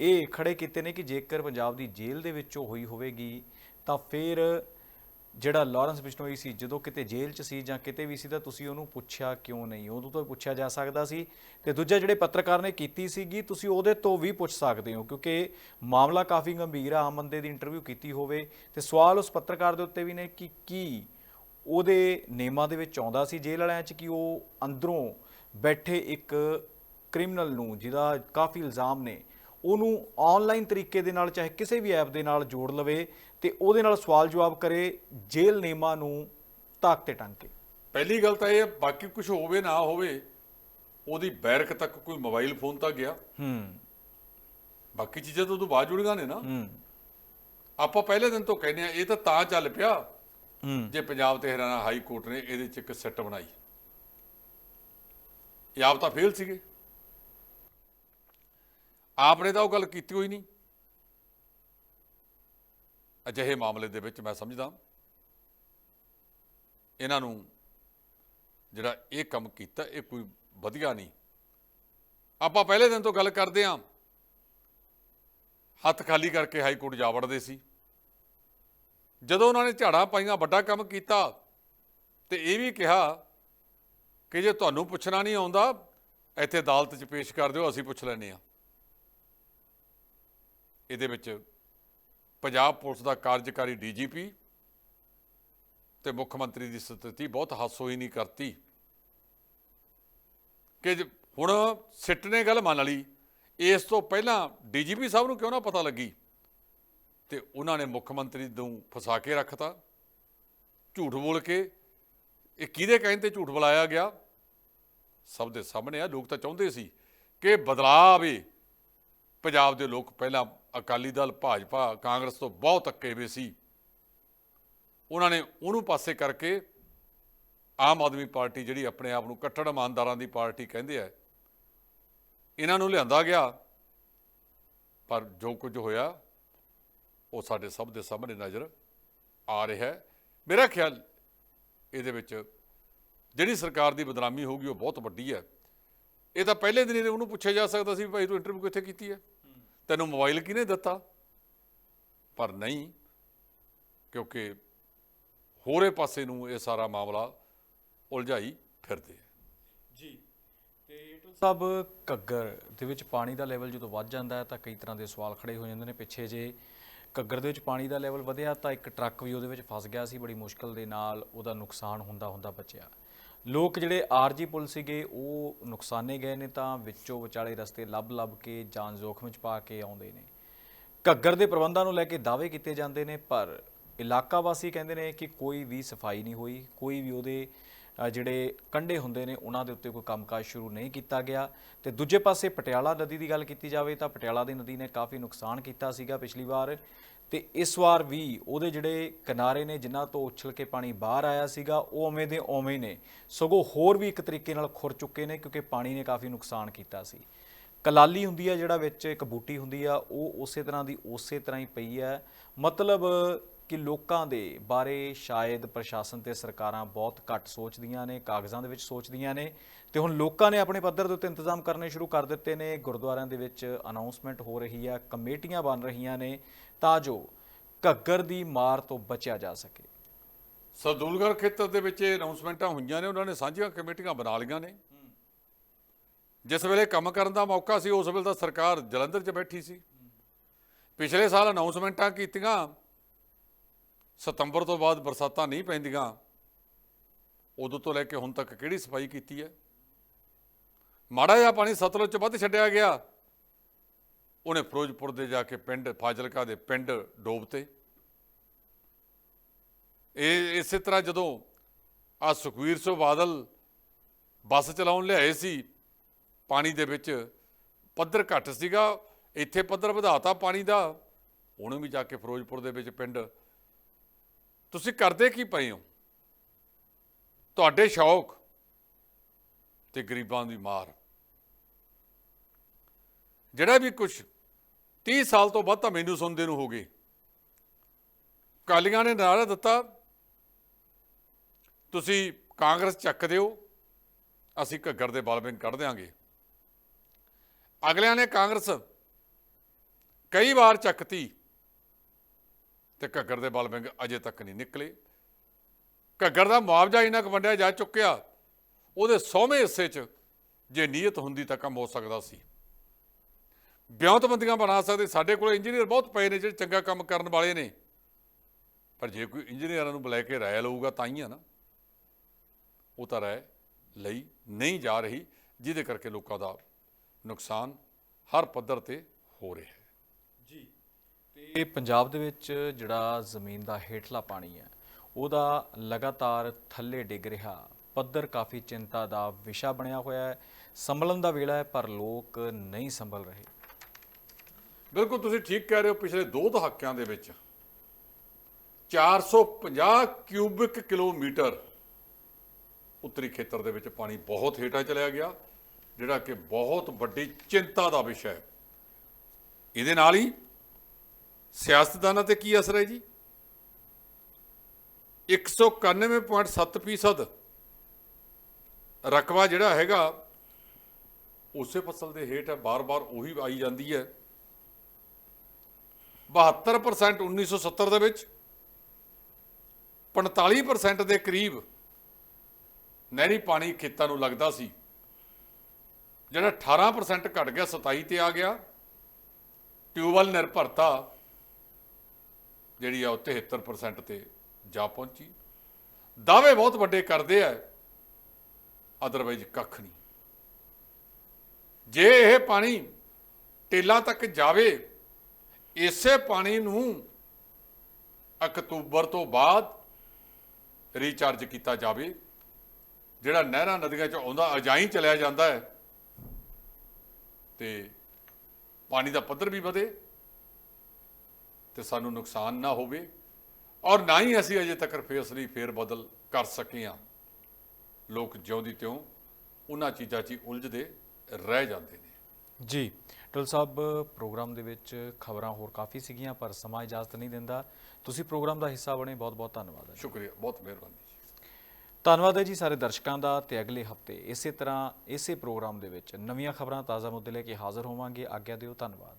ਇਹ ਖੜੇ ਕੀਤੇ ਨੇ ਕਿ ਜੇਕਰ ਪੰਜਾਬ ਦੀ ਜੇਲ੍ਹ ਦੇ ਵਿੱਚੋਂ ਹੋਈ ਹੋਵੇਗੀ, ਤਾਂ ਫਿਰ ਜਿਹੜਾ ਲਾਰੈਂਸ ਬਿਸ਼ਨੋਈ ਸੀ, ਜਦੋਂ ਕਿਤੇ ਜੇਲ੍ਹ 'ਚ ਸੀ ਜਾਂ ਕਿਤੇ ਵੀ ਸੀ, ਤਾਂ ਤੁਸੀਂ ਉਹਨੂੰ ਪੁੱਛਿਆ ਕਿਉਂ ਨਹੀਂ? ਉਦੋਂ ਤੋਂ ਪੁੱਛਿਆ ਜਾ ਸਕਦਾ ਸੀ। ਤੇ ਦੂਜਾ ਜਿਹੜੇ ਪੱਤਰਕਾਰ ਨੇ ਕੀਤੀ ਸੀਗੀ, ਤੁਸੀਂ ਉਹਦੇ ਤੋਂ ਵੀ ਪੁੱਛ ਸਕਦੇ ਹੋ, ਕਿਉਂਕਿ ਮਾਮਲਾ ਕਾਫੀ ਗੰਭੀਰ ਆ। ਆਮ ਬੰਦੇ ਦੀ ਇੰਟਰਵਿਊ ਕੀਤੀ ਹੋਵੇ। ਤੇ ਸਵਾਲ ਉਸ ਪੱਤਰਕਾਰ ਦੇ ਉੱਤੇ ਵੀ ਨੇ ਕਿ ਕੀ ਉਹਦੇ ਨੇਮਾਂ ਦੇ ਵਿੱਚ ਆਉਂਦਾ ਸੀ ਜੇਲ੍ਹ ਵਾਲਿਆਂ 'ਚ ਕਿ ਉਹ ਅੰਦਰੋਂ ਬੈਠੇ ਇੱਕ ਕ੍ਰਿਮੀਨਲ ਨੂੰ ਜਿਹਦਾ ਕਾਫੀ ਇਲਜ਼ਾਮ ਨੇ ਉਹਨੂੰ ਆਨਲਾਈਨ ਤਰੀਕੇ ਦੇ ਨਾਲ ਚਾਹੇ ਕਿਸੇ ਵੀ ਐਪ ਦੇ ਨਾਲ ਜੋੜ ਲਵੇ ਤੇ ਉਹਦੇ ਨਾਲ ਸਵਾਲ ਜਵਾਬ ਕਰੇ ਜੇਲ੍ਹ ਨੇਮਾਂ ਨੂੰ ਤਾਕ ਤੇ ਟੰਗ ਕੇ ਪਹਿਲੀ ਗੱਲ ਤਾਂ ਇਹ ਹੈ, ਬਾਕੀ ਕੁਝ ਹੋਵੇ ਨਾ ਹੋਵੇ ਉਹਦੀ ਬੈਰਕ ਤੱਕ ਕੋਈ ਮੋਬਾਈਲ ਫੋਨ ਤਾਂ ਗਿਆ। ਹੂੰ। ਬਾਕੀ ਚੀਜ਼ਾਂ ਤਾਂ ਉਦੋਂ ਬਾਅਦ ਜੁੜੀਆਂ ਨੇ ਨਾ। ਹੂੰ। ਆਪਾਂ ਪਹਿਲੇ ਦਿਨ ਤੋਂ ਕਹਿੰਦੇ ਆ ਇਹ ਤਾਂ ਤਾਂ ਚੱਲ ਪਿਆ। ਜੇ ਪੰਜਾਬ ਤੇ ਹਰਿਆਣਾ ਹਾਈ ਕੋਰਟ ਨੇ ਇਹਦੇ 'ਚ ਇੱਕ ਸੈੱਟ ਬਣਾਈ। ਇਹ ਆਪ ਤਾਂ ਫੇਲ ਸੀਗੇ। ਆਪ ਨੇ ਤਾਂ ਉਹ ਗੱਲ ਕੀਤੀ ਹੋਈ ਨਹੀਂ। ਅਜਿਹੇ ਮਾਮਲੇ ਦੇ ਵਿੱਚ ਮੈਂ ਸਮਝਦਾ ਇਹਨਾਂ ਨੂੰ ਜਿਹੜਾ ਇਹ ਕੰਮ ਕੀਤਾ, ਇਹ ਕੋਈ ਵਧੀਆ ਨਹੀਂ। ਆਪਾਂ ਪਹਿਲੇ ਦਿਨ ਤੋਂ ਗੱਲ ਕਰਦੇ ਆਂ ਹੱਥ ਖਾਲੀ ਕਰਕੇ ਹਾਈ ਕੋਰਟ ਜਾ ਵੜਦੇ ਸੀ। ਜਦੋਂ ਉਹਨਾਂ ਨੇ ਝਾੜਾਂ ਪਾਈਆਂ, ਵੱਡਾ ਕੰਮ ਕੀਤਾ ਤੇ ਇਹ ਵੀ ਕਿਹਾ ਕਿ ਜੇ ਤੁਹਾਨੂੰ ਪੁੱਛਣਾ ਨਹੀਂ ਆਉਂਦਾ, ਇੱਥੇ ਅਦਾਲਤ 'ਚ ਪੇਸ਼ ਕਰ ਦਿਓ, ਅਸੀਂ ਪੁੱਛ ਲੈਨੇ ਆ ਇਹਦੇ ਵਿੱਚ ਪੰਜਾਬ ਪੁਲਿਸ ਦਾ ਕਾਰਜਕਾਰੀ ਡੀਜੀਪੀ ਤੇ ਮੁੱਖ ਮੰਤਰੀ ਦੀ ਸਥਿਤੀ ਬਹੁਤ ਹਾਸੋਈ ਨਹੀਂ ਕਰਤੀ। ਕਿ ਜ- ਹੁਣ ਸਿੱਟ ਨੇ ਗੱਲ ਮੰਨ ਲਈ, ਇਸ ਤੋਂ ਪਹਿਲਾਂ ਡੀਜੀਪੀ ਸਾਹਿਬ ਨੂੰ ਕਿਉਂ ਨਾ ਪਤਾ ਲੱਗੀ? ਤੇ ਉਹਨਾਂ ਨੇ ਮੁੱਖ ਮੰਤਰੀ ਨੂੰ ਫਸਾ ਕੇ ਰੱਖਤਾ। ਝੂਠ ਬੋਲ ਕੇ ਇਹ ਕਿਹਦੇ ਕਹਿਣ ਤੇ ਝੂਠ ਬੁਲਾਇਆ ਗਿਆ? ਸਭ ਦੇ ਸਾਹਮਣੇ ਆ, ਲੋਕ ਤਾਂ ਚਾਹੁੰਦੇ ਸੀ ਕਿ ਬਦਲਾਅ ਆਵੇ। ਪੰਜਾਬ ਦੇ ਲੋਕ ਪਹਿਲਾਂ ਅਕਾਲੀ ਦਲ, ਭਾਜਪਾ, ਕਾਂਗਰਸ ਤੋਂ ਬਹੁਤ ਅੱਕੇ ਵੇ ਸੀ। ਉਹਨਾਂ ਨੇ ਉਹਨੂੰ ਪਾਸੇ ਕਰਕੇ ਆਮ ਆਦਮੀ ਪਾਰਟੀ ਜਿਹੜੀ ਆਪਣੇ ਆਪ ਨੂੰ ਕੱਟੜ ਇਮਾਨਦਾਰਾਂ ਦੀ ਪਾਰਟੀ ਕਹਿੰਦੇ ਆ, ਇਹਨਾਂ ਨੂੰ ਲਿਆਂਦਾ ਗਿਆ। ਪਰ ਜੋ ਕੁਝ ਹੋਇਆ ਉਹ ਸਾਡੇ ਸਭ ਦੇ ਸਾਹਮਣੇ ਨਜ਼ਰ ਆ ਰਿਹਾ ਹੈ। ਮੇਰਾ ਖਿਆਲ ਇਹਦੇ ਵਿੱਚ ਜਿਹੜੀ ਸਰਕਾਰ ਦੀ ਬਦਨਾਮੀ ਹੋਊਗੀ ਉਹ ਬਹੁਤ ਵੱਡੀ ਹੈ। ਇਹ ਤਾਂ ਪਹਿਲੇ ਦਿਨ ਹੀ ਉਹਨੂੰ ਪੁੱਛਿਆ ਜਾ ਸਕਦਾ ਸੀ ਭਾਈ ਤੂੰ ਇੰਟਰਵਿਊ ਕਿੱਥੇ ਕੀਤੀ ਹੈ? ਤੈਨੂੰ ਮੋਬਾਈਲ ਕਿਹਨੇ ਦਿੱਤਾ? ਪਰ ਨਹੀਂ, ਕਿਉਂਕਿ ਹੋਰੇ ਪਾਸੇ ਨੂੰ ਇਹ ਸਾਰਾ ਮਾਮਲਾ ਉਲਝਾਈ ਫਿਰਦੇ ਹੈ। ਜੀ, ਤੇ ਸਭ ਘੱਗਰ ਦੇ ਵਿੱਚ ਪਾਣੀ ਦਾ ਲੈਵਲ ਜਦੋਂ ਵੱਧ ਜਾਂਦਾ ਹੈ ਤਾਂ ਕਈ ਤਰ੍ਹਾਂ ਦੇ ਸਵਾਲ ਖੜੇ ਹੋ ਜਾਂਦੇ ਨੇ। ਪਿੱਛੇ ਜੇ ਘੱਗਰ ਦੇ ਵਿੱਚ ਪਾਣੀ ਦਾ ਲੈਵਲ ਵਧਿਆ ਤਾਂ ਇੱਕ ਟਰੱਕ ਵੀ ਉਹਦੇ ਵਿੱਚ ਫਸ ਗਿਆ ਸੀ, ਬੜੀ ਮੁਸ਼ਕਲ ਦੇ ਨਾਲ ਉਹਦਾ ਨੁਕਸਾਨ ਹੁੰਦਾ ਹੁੰਦਾ ਬਚਿਆ। ਲੋਕ ਜਿਹੜੇ ਆਰਜੀ ਪੁਲ ਸੀਗੇ, ਉਹ ਨੁਕਸਾਨੇ ਗਏ ਨੇ ਤਾਂ ਵਿੱਚੋਂ ਵਿਚਾਲੇ ਰਸਤੇ ਲੱਭ-ਲੱਭ ਕੇ ਜਾਨ ਜੋਖਮ ਵਿੱਚ ਪਾ ਕੇ ਆਉਂਦੇ ਨੇ। ਘੱਗਰ ਦੇ ਪ੍ਰਬੰਧਾਂ ਨੂੰ ਲੈ ਕੇ ਦਾਅਵੇ ਕੀਤੇ ਜਾਂਦੇ ਨੇ, ਪਰ ਇਲਾਕਾ ਵਾਸੀ ਕਹਿੰਦੇ ਨੇ ਕਿ ਕੋਈ ਵੀ ਸਫ਼ਾਈ ਨਹੀਂ ਹੋਈ, ਕੋਈ ਵੀ ਉਹਦੇ ਜਿਹੜੇ ਕੰਢੇ ਹੁੰਦੇ ਨੇ, ਉਹਨਾਂ ਦੇ ਉੱਤੇ ਕੋਈ ਕੰਮਕਾਜ ਸ਼ੁਰੂ ਨਹੀਂ ਕੀਤਾ ਗਿਆ। ਤੇ ਦੂਜੇ ਪਾਸੇ ਪਟਿਆਲਾ ਨਦੀ ਦੀ ਗੱਲ ਕੀਤੀ ਜਾਵੇ ਤਾਂ ਪਟਿਆਲਾ ਦੀ ਨਦੀ ਨੇ ਕਾਫੀ ਨੁਕਸਾਨ ਕੀਤਾ ਸੀਗਾ ਪਿਛਲੀ ਵਾਰ। ਤੇ ਇਸ ਵਾਰ ਵੀ ਉਹਦੇ ਜਿਹੜੇ ਕਿਨਾਰੇ ਨੇ, ਜਿਨ੍ਹਾਂ ਤੋਂ ਉਛਲ ਕੇ ਪਾਣੀ ਬਾਹਰ ਆਇਆ ਸੀਗਾ, ਉਹ ਉਵੇਂ ਦੇ ਉਵੇਂ ਨੇ। ਸਗੋਂ ਹੋਰ ਵੀ ਇੱਕ ਤਰੀਕੇ ਨਾਲ ਖੁਰ ਚੁੱਕੇ ਨੇ, ਕਿਉਂਕਿ ਪਾਣੀ ਨੇ ਕਾਫੀ ਨੁਕਸਾਨ ਕੀਤਾ ਸੀ। ਕਲਾਲੀ ਹੁੰਦੀ ਆ ਜਿਹੜਾ ਵਿੱਚ ਇੱਕ ਬੂਟੀ ਹੁੰਦੀ ਆ, ਉਹ ਉਸੇ ਤਰ੍ਹਾਂ ਦੀ ਉਸੇ ਤਰ੍ਹਾਂ ਹੀ ਪਈ ਹੈ ਮਤਲਬ ਕਿ ਲੋਕਾਂ ਦੇ ਬਾਰੇ ਸ਼ਾਇਦ ਪ੍ਰਸ਼ਾਸਨ ਤੇ ਸਰਕਾਰਾਂ ਬਹੁਤ ਘੱਟ ਸੋਚਦੀਆਂ ਨੇ, ਕਾਗਜ਼ਾਂ ਦੇ ਵਿੱਚ ਸੋਚਦੀਆਂ ਨੇ ਤੇ ਹੁਣ ਲੋਕਾਂ ਨੇ ਆਪਣੇ ਪੱਧਰ ਦੇ ਉੱਤੇ ਇੰਤਜ਼ਾਮ ਕਰਨੇ ਸ਼ੁਰੂ ਕਰ ਦਿੱਤੇ ਨੇ। ਗੁਰਦੁਆਰਿਆਂ ਦੇ ਵਿੱਚ ਅਨਾਉਂਸਮੈਂਟ ਹੋ ਰਹੀ ਆ, ਕਮੇਟੀਆਂ ਬਣ ਰਹੀਆਂ ਨੇ ਤਾਂ ਜੋ ਘੱਗਰ ਦੀ ਮਾਰ ਤੋਂ ਬਚਿਆ ਜਾ ਸਕੇ। ਸਰਦੂਲਗੜ੍ਹ ਖੇਤਰ ਦੇ ਵਿੱਚ ਇਹ ਅਨਾਉਂਸਮੈਂਟਾਂ ਹੋਈਆਂ ਨੇ, ਉਹਨਾਂ ਨੇ ਸਾਂਝੀਆਂ ਕਮੇਟੀਆਂ ਬਣਾ ਲਈਆਂ ਨੇ। ਜਿਸ ਵੇਲੇ ਕੰਮ ਕਰਨ ਦਾ ਮੌਕਾ ਸੀ, ਉਸ ਵੇਲੇ ਤਾਂ ਸਰਕਾਰ ਜਲੰਧਰ 'ਚ ਬੈਠੀ ਸੀ। ਪਿਛਲੇ ਸਾਲ ਅਨਾਉਂਸਮੈਂਟਾਂ ਕੀਤੀਆਂ ਸਤੰਬਰ ਤੋਂ ਬਾਅਦ ਬਰਸਾਤਾਂ ਨਹੀਂ ਪੈਂਦੀਆਂ, ਉਦੋਂ ਤੋਂ ਲੈ ਕੇ ਹੁਣ ਤੱਕ ਕਿਹੜੀ ਸਫ਼ਾਈ ਕੀਤੀ ਹੈ? ਮਾੜਾ ਜਿਹਾ ਪਾਣੀ ਸਤਲੁਜ 'ਚ ਵੱਧ ਛੱਡਿਆ ਗਿਆ। ਉਹਨੇ ਫਿਰੋਜ਼ਪੁਰ ਦੇ ਜਾ ਕੇ ਪਿੰਡ, ਫਾਜ਼ਿਲਕਾ ਦੇ ਪਿੰਡ ਡੋਬਤੇ। ਇਹ ਇਸੇ ਤਰ੍ਹਾਂ ਜਦੋਂ ਆ ਸੁਖਵੀਰ ਸਿੰਘ ਬਾਦਲ ਬੱਸ ਚਲਾਉਣ ਲਿਆਏ ਸੀ, ਪਾਣੀ ਦੇ ਵਿੱਚ ਪੱਧਰ ਘੱਟ ਸੀਗਾ, ਇੱਥੇ ਪੱਧਰ ਵਧਾਤਾ ਪਾਣੀ ਦਾ। ਉਹਨੂੰ ਵੀ ਜਾ ਕੇ ਫਿਰੋਜ਼ਪੁਰ ਦੇ ਵਿੱਚ ਪਿੰਡ ਤੁਸੀਂ ਕਰਦੇ ਕੀ ਪਏ ਹੋ? ਤੁਹਾਡੇ ਸ਼ੌਕ ਤੇ ਗਰੀਬਾਂ ਦੀ ਮਾਰ। ਜਿਹੜਾ ਵੀ ਕੁਝ 30 ਸਾਲ ਤੋਂ ਵੱਧ ਤਾਂ ਮੈਨੂੰ ਸੁਣਦੇ ਨੂੰ ਹੋ ਗਏ। ਕਾਲੀਆਂ ਨੇ ਨਾਰਾ ਦਿੱਤਾ, ਤੁਸੀਂ ਕਾਂਗਰਸ ਚੱਕ ਦਿਓ, ਅਸੀਂ ਘੱਗਰ ਦੇ ਬਲਬਿੰਗ ਕੱਢ ਦਿਆਂਗੇ। ਅਗਲਿਆਂ ਨੇ ਕਾਂਗਰਸ ਕਈ ਵਾਰ ਚੱਕਤੀ। ਤੇ ਘੱਗਰ ਦੇ ਬਲਬਿੰਗ ਅਜੇ ਤੱਕ ਨਹੀਂ ਨਿਕਲੇ। ਘੱਗਰ ਦਾ ਮੁਆਵਜ਼ਾ ਇੰਨਾ ਕੁ ਵੰਡਿਆ ਜਾ ਚੁੱਕਿਆ, ਉਹਦੇ 100ਵੇਂ ਹਿੱਸੇ 'ਚ ਜੇ ਨੀਅਤ ਹੁੰਦੀ ਤਾਂ ਕੰਮ ਹੋ ਸਕਦਾ ਸੀ। ਵਿਉਂਤਬੰਦੀਆਂ ਬਣਾ ਸਕਦੇ, ਸਾਡੇ ਕੋਲ ਇੰਜੀਨੀਅਰ ਬਹੁਤ ਪਏ ਨੇ ਜਿਹੜੇ ਚੰਗਾ ਕੰਮ ਕਰਨ ਵਾਲੇ ਨੇ। ਪਰ ਜੇ ਕੋਈ ਇੰਜੀਨੀਅਰਾਂ ਨੂੰ ਬੁਲਾ ਕੇ ਰਾਇ ਲਊਗਾ ਤਾਂ ਹੀ ਆ ਨਾ। ਉਹ ਤਾਂ ਰਾਇ ਲਈ ਨਹੀਂ ਜਾ ਰਹੀ, ਜਿਹਦੇ ਕਰਕੇ ਲੋਕਾਂ ਦਾ ਨੁਕਸਾਨ ਹਰ ਪੱਧਰ ਤੇ ਹੋ ਰਿਹਾ ਹੈ। ਤੇ ਪੰਜਾਬ ਦੇ ਵਿੱਚ ਜਿਹੜਾ ਜ਼ਮੀਨ ਦਾ ਹੇਠਲਾ ਪਾਣੀ ਹੈ, ਉਹਦਾ ਲਗਾਤਾਰ ਥੱਲੇ ਡਿੱਗ ਰਿਹਾ। ਪੱਧਰ ਕਾਫੀ ਚਿੰਤਾ ਦਾ ਵਿਸ਼ਾ ਬਣਿਆ ਹੋਇਆ ਹੈ। ਸੰਭਲਣ ਦਾ ਵੇਲਾ ਹੈ, ਪਰ ਲੋਕ ਨਹੀਂ ਸੰਭਲ ਰਹੇ। ਬਿਲਕੁਲ, ਤੁਸੀਂ ਠੀਕ ਕਹਿ ਰਹੇ ਹੋ, ਪਿਛਲੇ ਦੋ ਦਹਾਕਿਆਂ ਦੇ ਵਿੱਚ 450 ਕਿਊਬਿਕ ਕਿਲੋਮੀਟਰ ਉੱਤਰੀ ਖੇਤਰ ਦੇ ਵਿੱਚ ਪਾਣੀ ਬਹੁਤ ਹੇਠਾਂ ਚਲਿਆ ਗਿਆ, ਜਿਹੜਾ ਕਿ ਬਹੁਤ ਵੱਡੀ ਚਿੰਤਾ ਦਾ ਵਿਸ਼ਾ ਹੈ। ਇਹਦੇ ਨਾਲ ਹੀ ਸਿਆਸਤਦਾਨਾਂ ਤੇ ਕੀ ਅਸਰ ਹੈ ਜੀ? 191.7% ਰਕਬਾ ਜਿਹੜਾ ਹੈਗਾ, ਉਸੇ ਫਸਲ ਦੇ ਹੇਠ ਹੈ, ਬਾਰ-ਬਾਰ ਉਹੀ ਆਈ ਜਾਂਦੀ ਹੈ। 72% 1970 ਦੇ ਵਿੱਚ 45% ਦੇ ਕਰੀਬ ਨਹਿਰੀ ਪਾਣੀ ਖੇਤਾਂ ਨੂੰ ਲੱਗਦਾ ਸੀ। ਜਿਹੜਾ 18% ਘਟ ਗਿਆ 27 ਤੇ ਆ ਗਿਆ। ਟਿਊਬਲ ਨਿਰਭਰਤਾ ਜਿਹੜੀ ਆ ਉਹ 73% ਤੇ ਜਾ ਪਹੁੰਚੀ। ਦਾਅਵੇ ਬਹੁਤ ਵੱਡੇ ਕਰਦੇ ਆ ਅਦਰਵਾਈਜ਼ ਕੱਖ ਨਹੀਂ। ਜੇ ਇਹ ਪਾਣੀ ਟੇਲਾਂ ਤੱਕ ਜਾਵੇ, ਇਸੇ ਪਾਣੀ ਨੂੰ ਅਕਤੂਬਰ ਤੋਂ ਬਾਅਦ ਰੀਚਾਰਜ ਕੀਤਾ ਜਾਵੇ, ਜਿਹੜਾ ਨਹਿਰਾਂ ਨਦੀਆਂ ਚ ਆਉਂਦਾ, ਅਜਾਈ ਚਲਿਆ ਜਾਂਦਾ ਹੈ, ਤੇ ਪਾਣੀ ਦਾ ਪੱਧਰ ਵੀ ਵਧੇ। ਤੇ ਸਾਨੂੰ ਨੁਕਸਾਨ ਨਾ ਹੋਵੇ ਔਰ ਨਾ ਹੀ ਅਸੀਂ ਅਜੇ ਤੱਕ ਫੇਸ ਨਹੀਂ ਫੇਰ ਬਦਲ ਕਰ ਸਕੇ ਹਾਂ। ਲੋਕ ਜਿਉਂਦੀ ਤਿਉਂ ਉਹਨਾਂ ਚੀਜ਼ਾਂ 'ਚ ਹੀ ਉਲਝਦੇ ਰਹਿ ਜਾਂਦੇ ਨੇ। ਜੀ ਟਲ ਸਾਹਿਬ ਪ੍ਰੋਗਰਾਮ ਦੇ ਵਿੱਚ ਖਬਰਾਂ ਹੋਰ ਕਾਫੀ ਸੀਗੀਆਂ ਪਰ ਸਮਾਂ ਇਜਾਜ਼ਤ ਨਹੀਂ ਦਿੰਦਾ। ਤੁਸੀਂ ਪ੍ਰੋਗਰਾਮ ਦਾ ਹਿੱਸਾ ਬਣੇ ਬਹੁਤ ਬਹੁਤ ਧੰਨਵਾਦ ਹੈ ਸ਼ੁਕਰੀਆ ਬਹੁਤ ਮਿਹਰਬਾਨੀ ਧੰਨਵਾਦ ਹੈ ਜੀ ਸਾਰੇ ਦਰਸ਼ਕਾਂ ਦਾ ਤੇ ਅਗਲੇ ਹਫ਼ਤੇ ਇਸੇ ਤਰ੍ਹਾਂ ਇਸੇ ਪ੍ਰੋਗਰਾਮ ਦੇ ਵਿੱਚ ਨਵੀਆਂ ਖਬਰਾਂ ਤਾਜ਼ਾ ਮੁੱਦੇ ਲੈ ਕੇ ਹਾਜ਼ਰ ਹੋਵਾਂਗੇ। ਆਗਿਆ ਦਿਓ ਧੰਨਵਾਦ।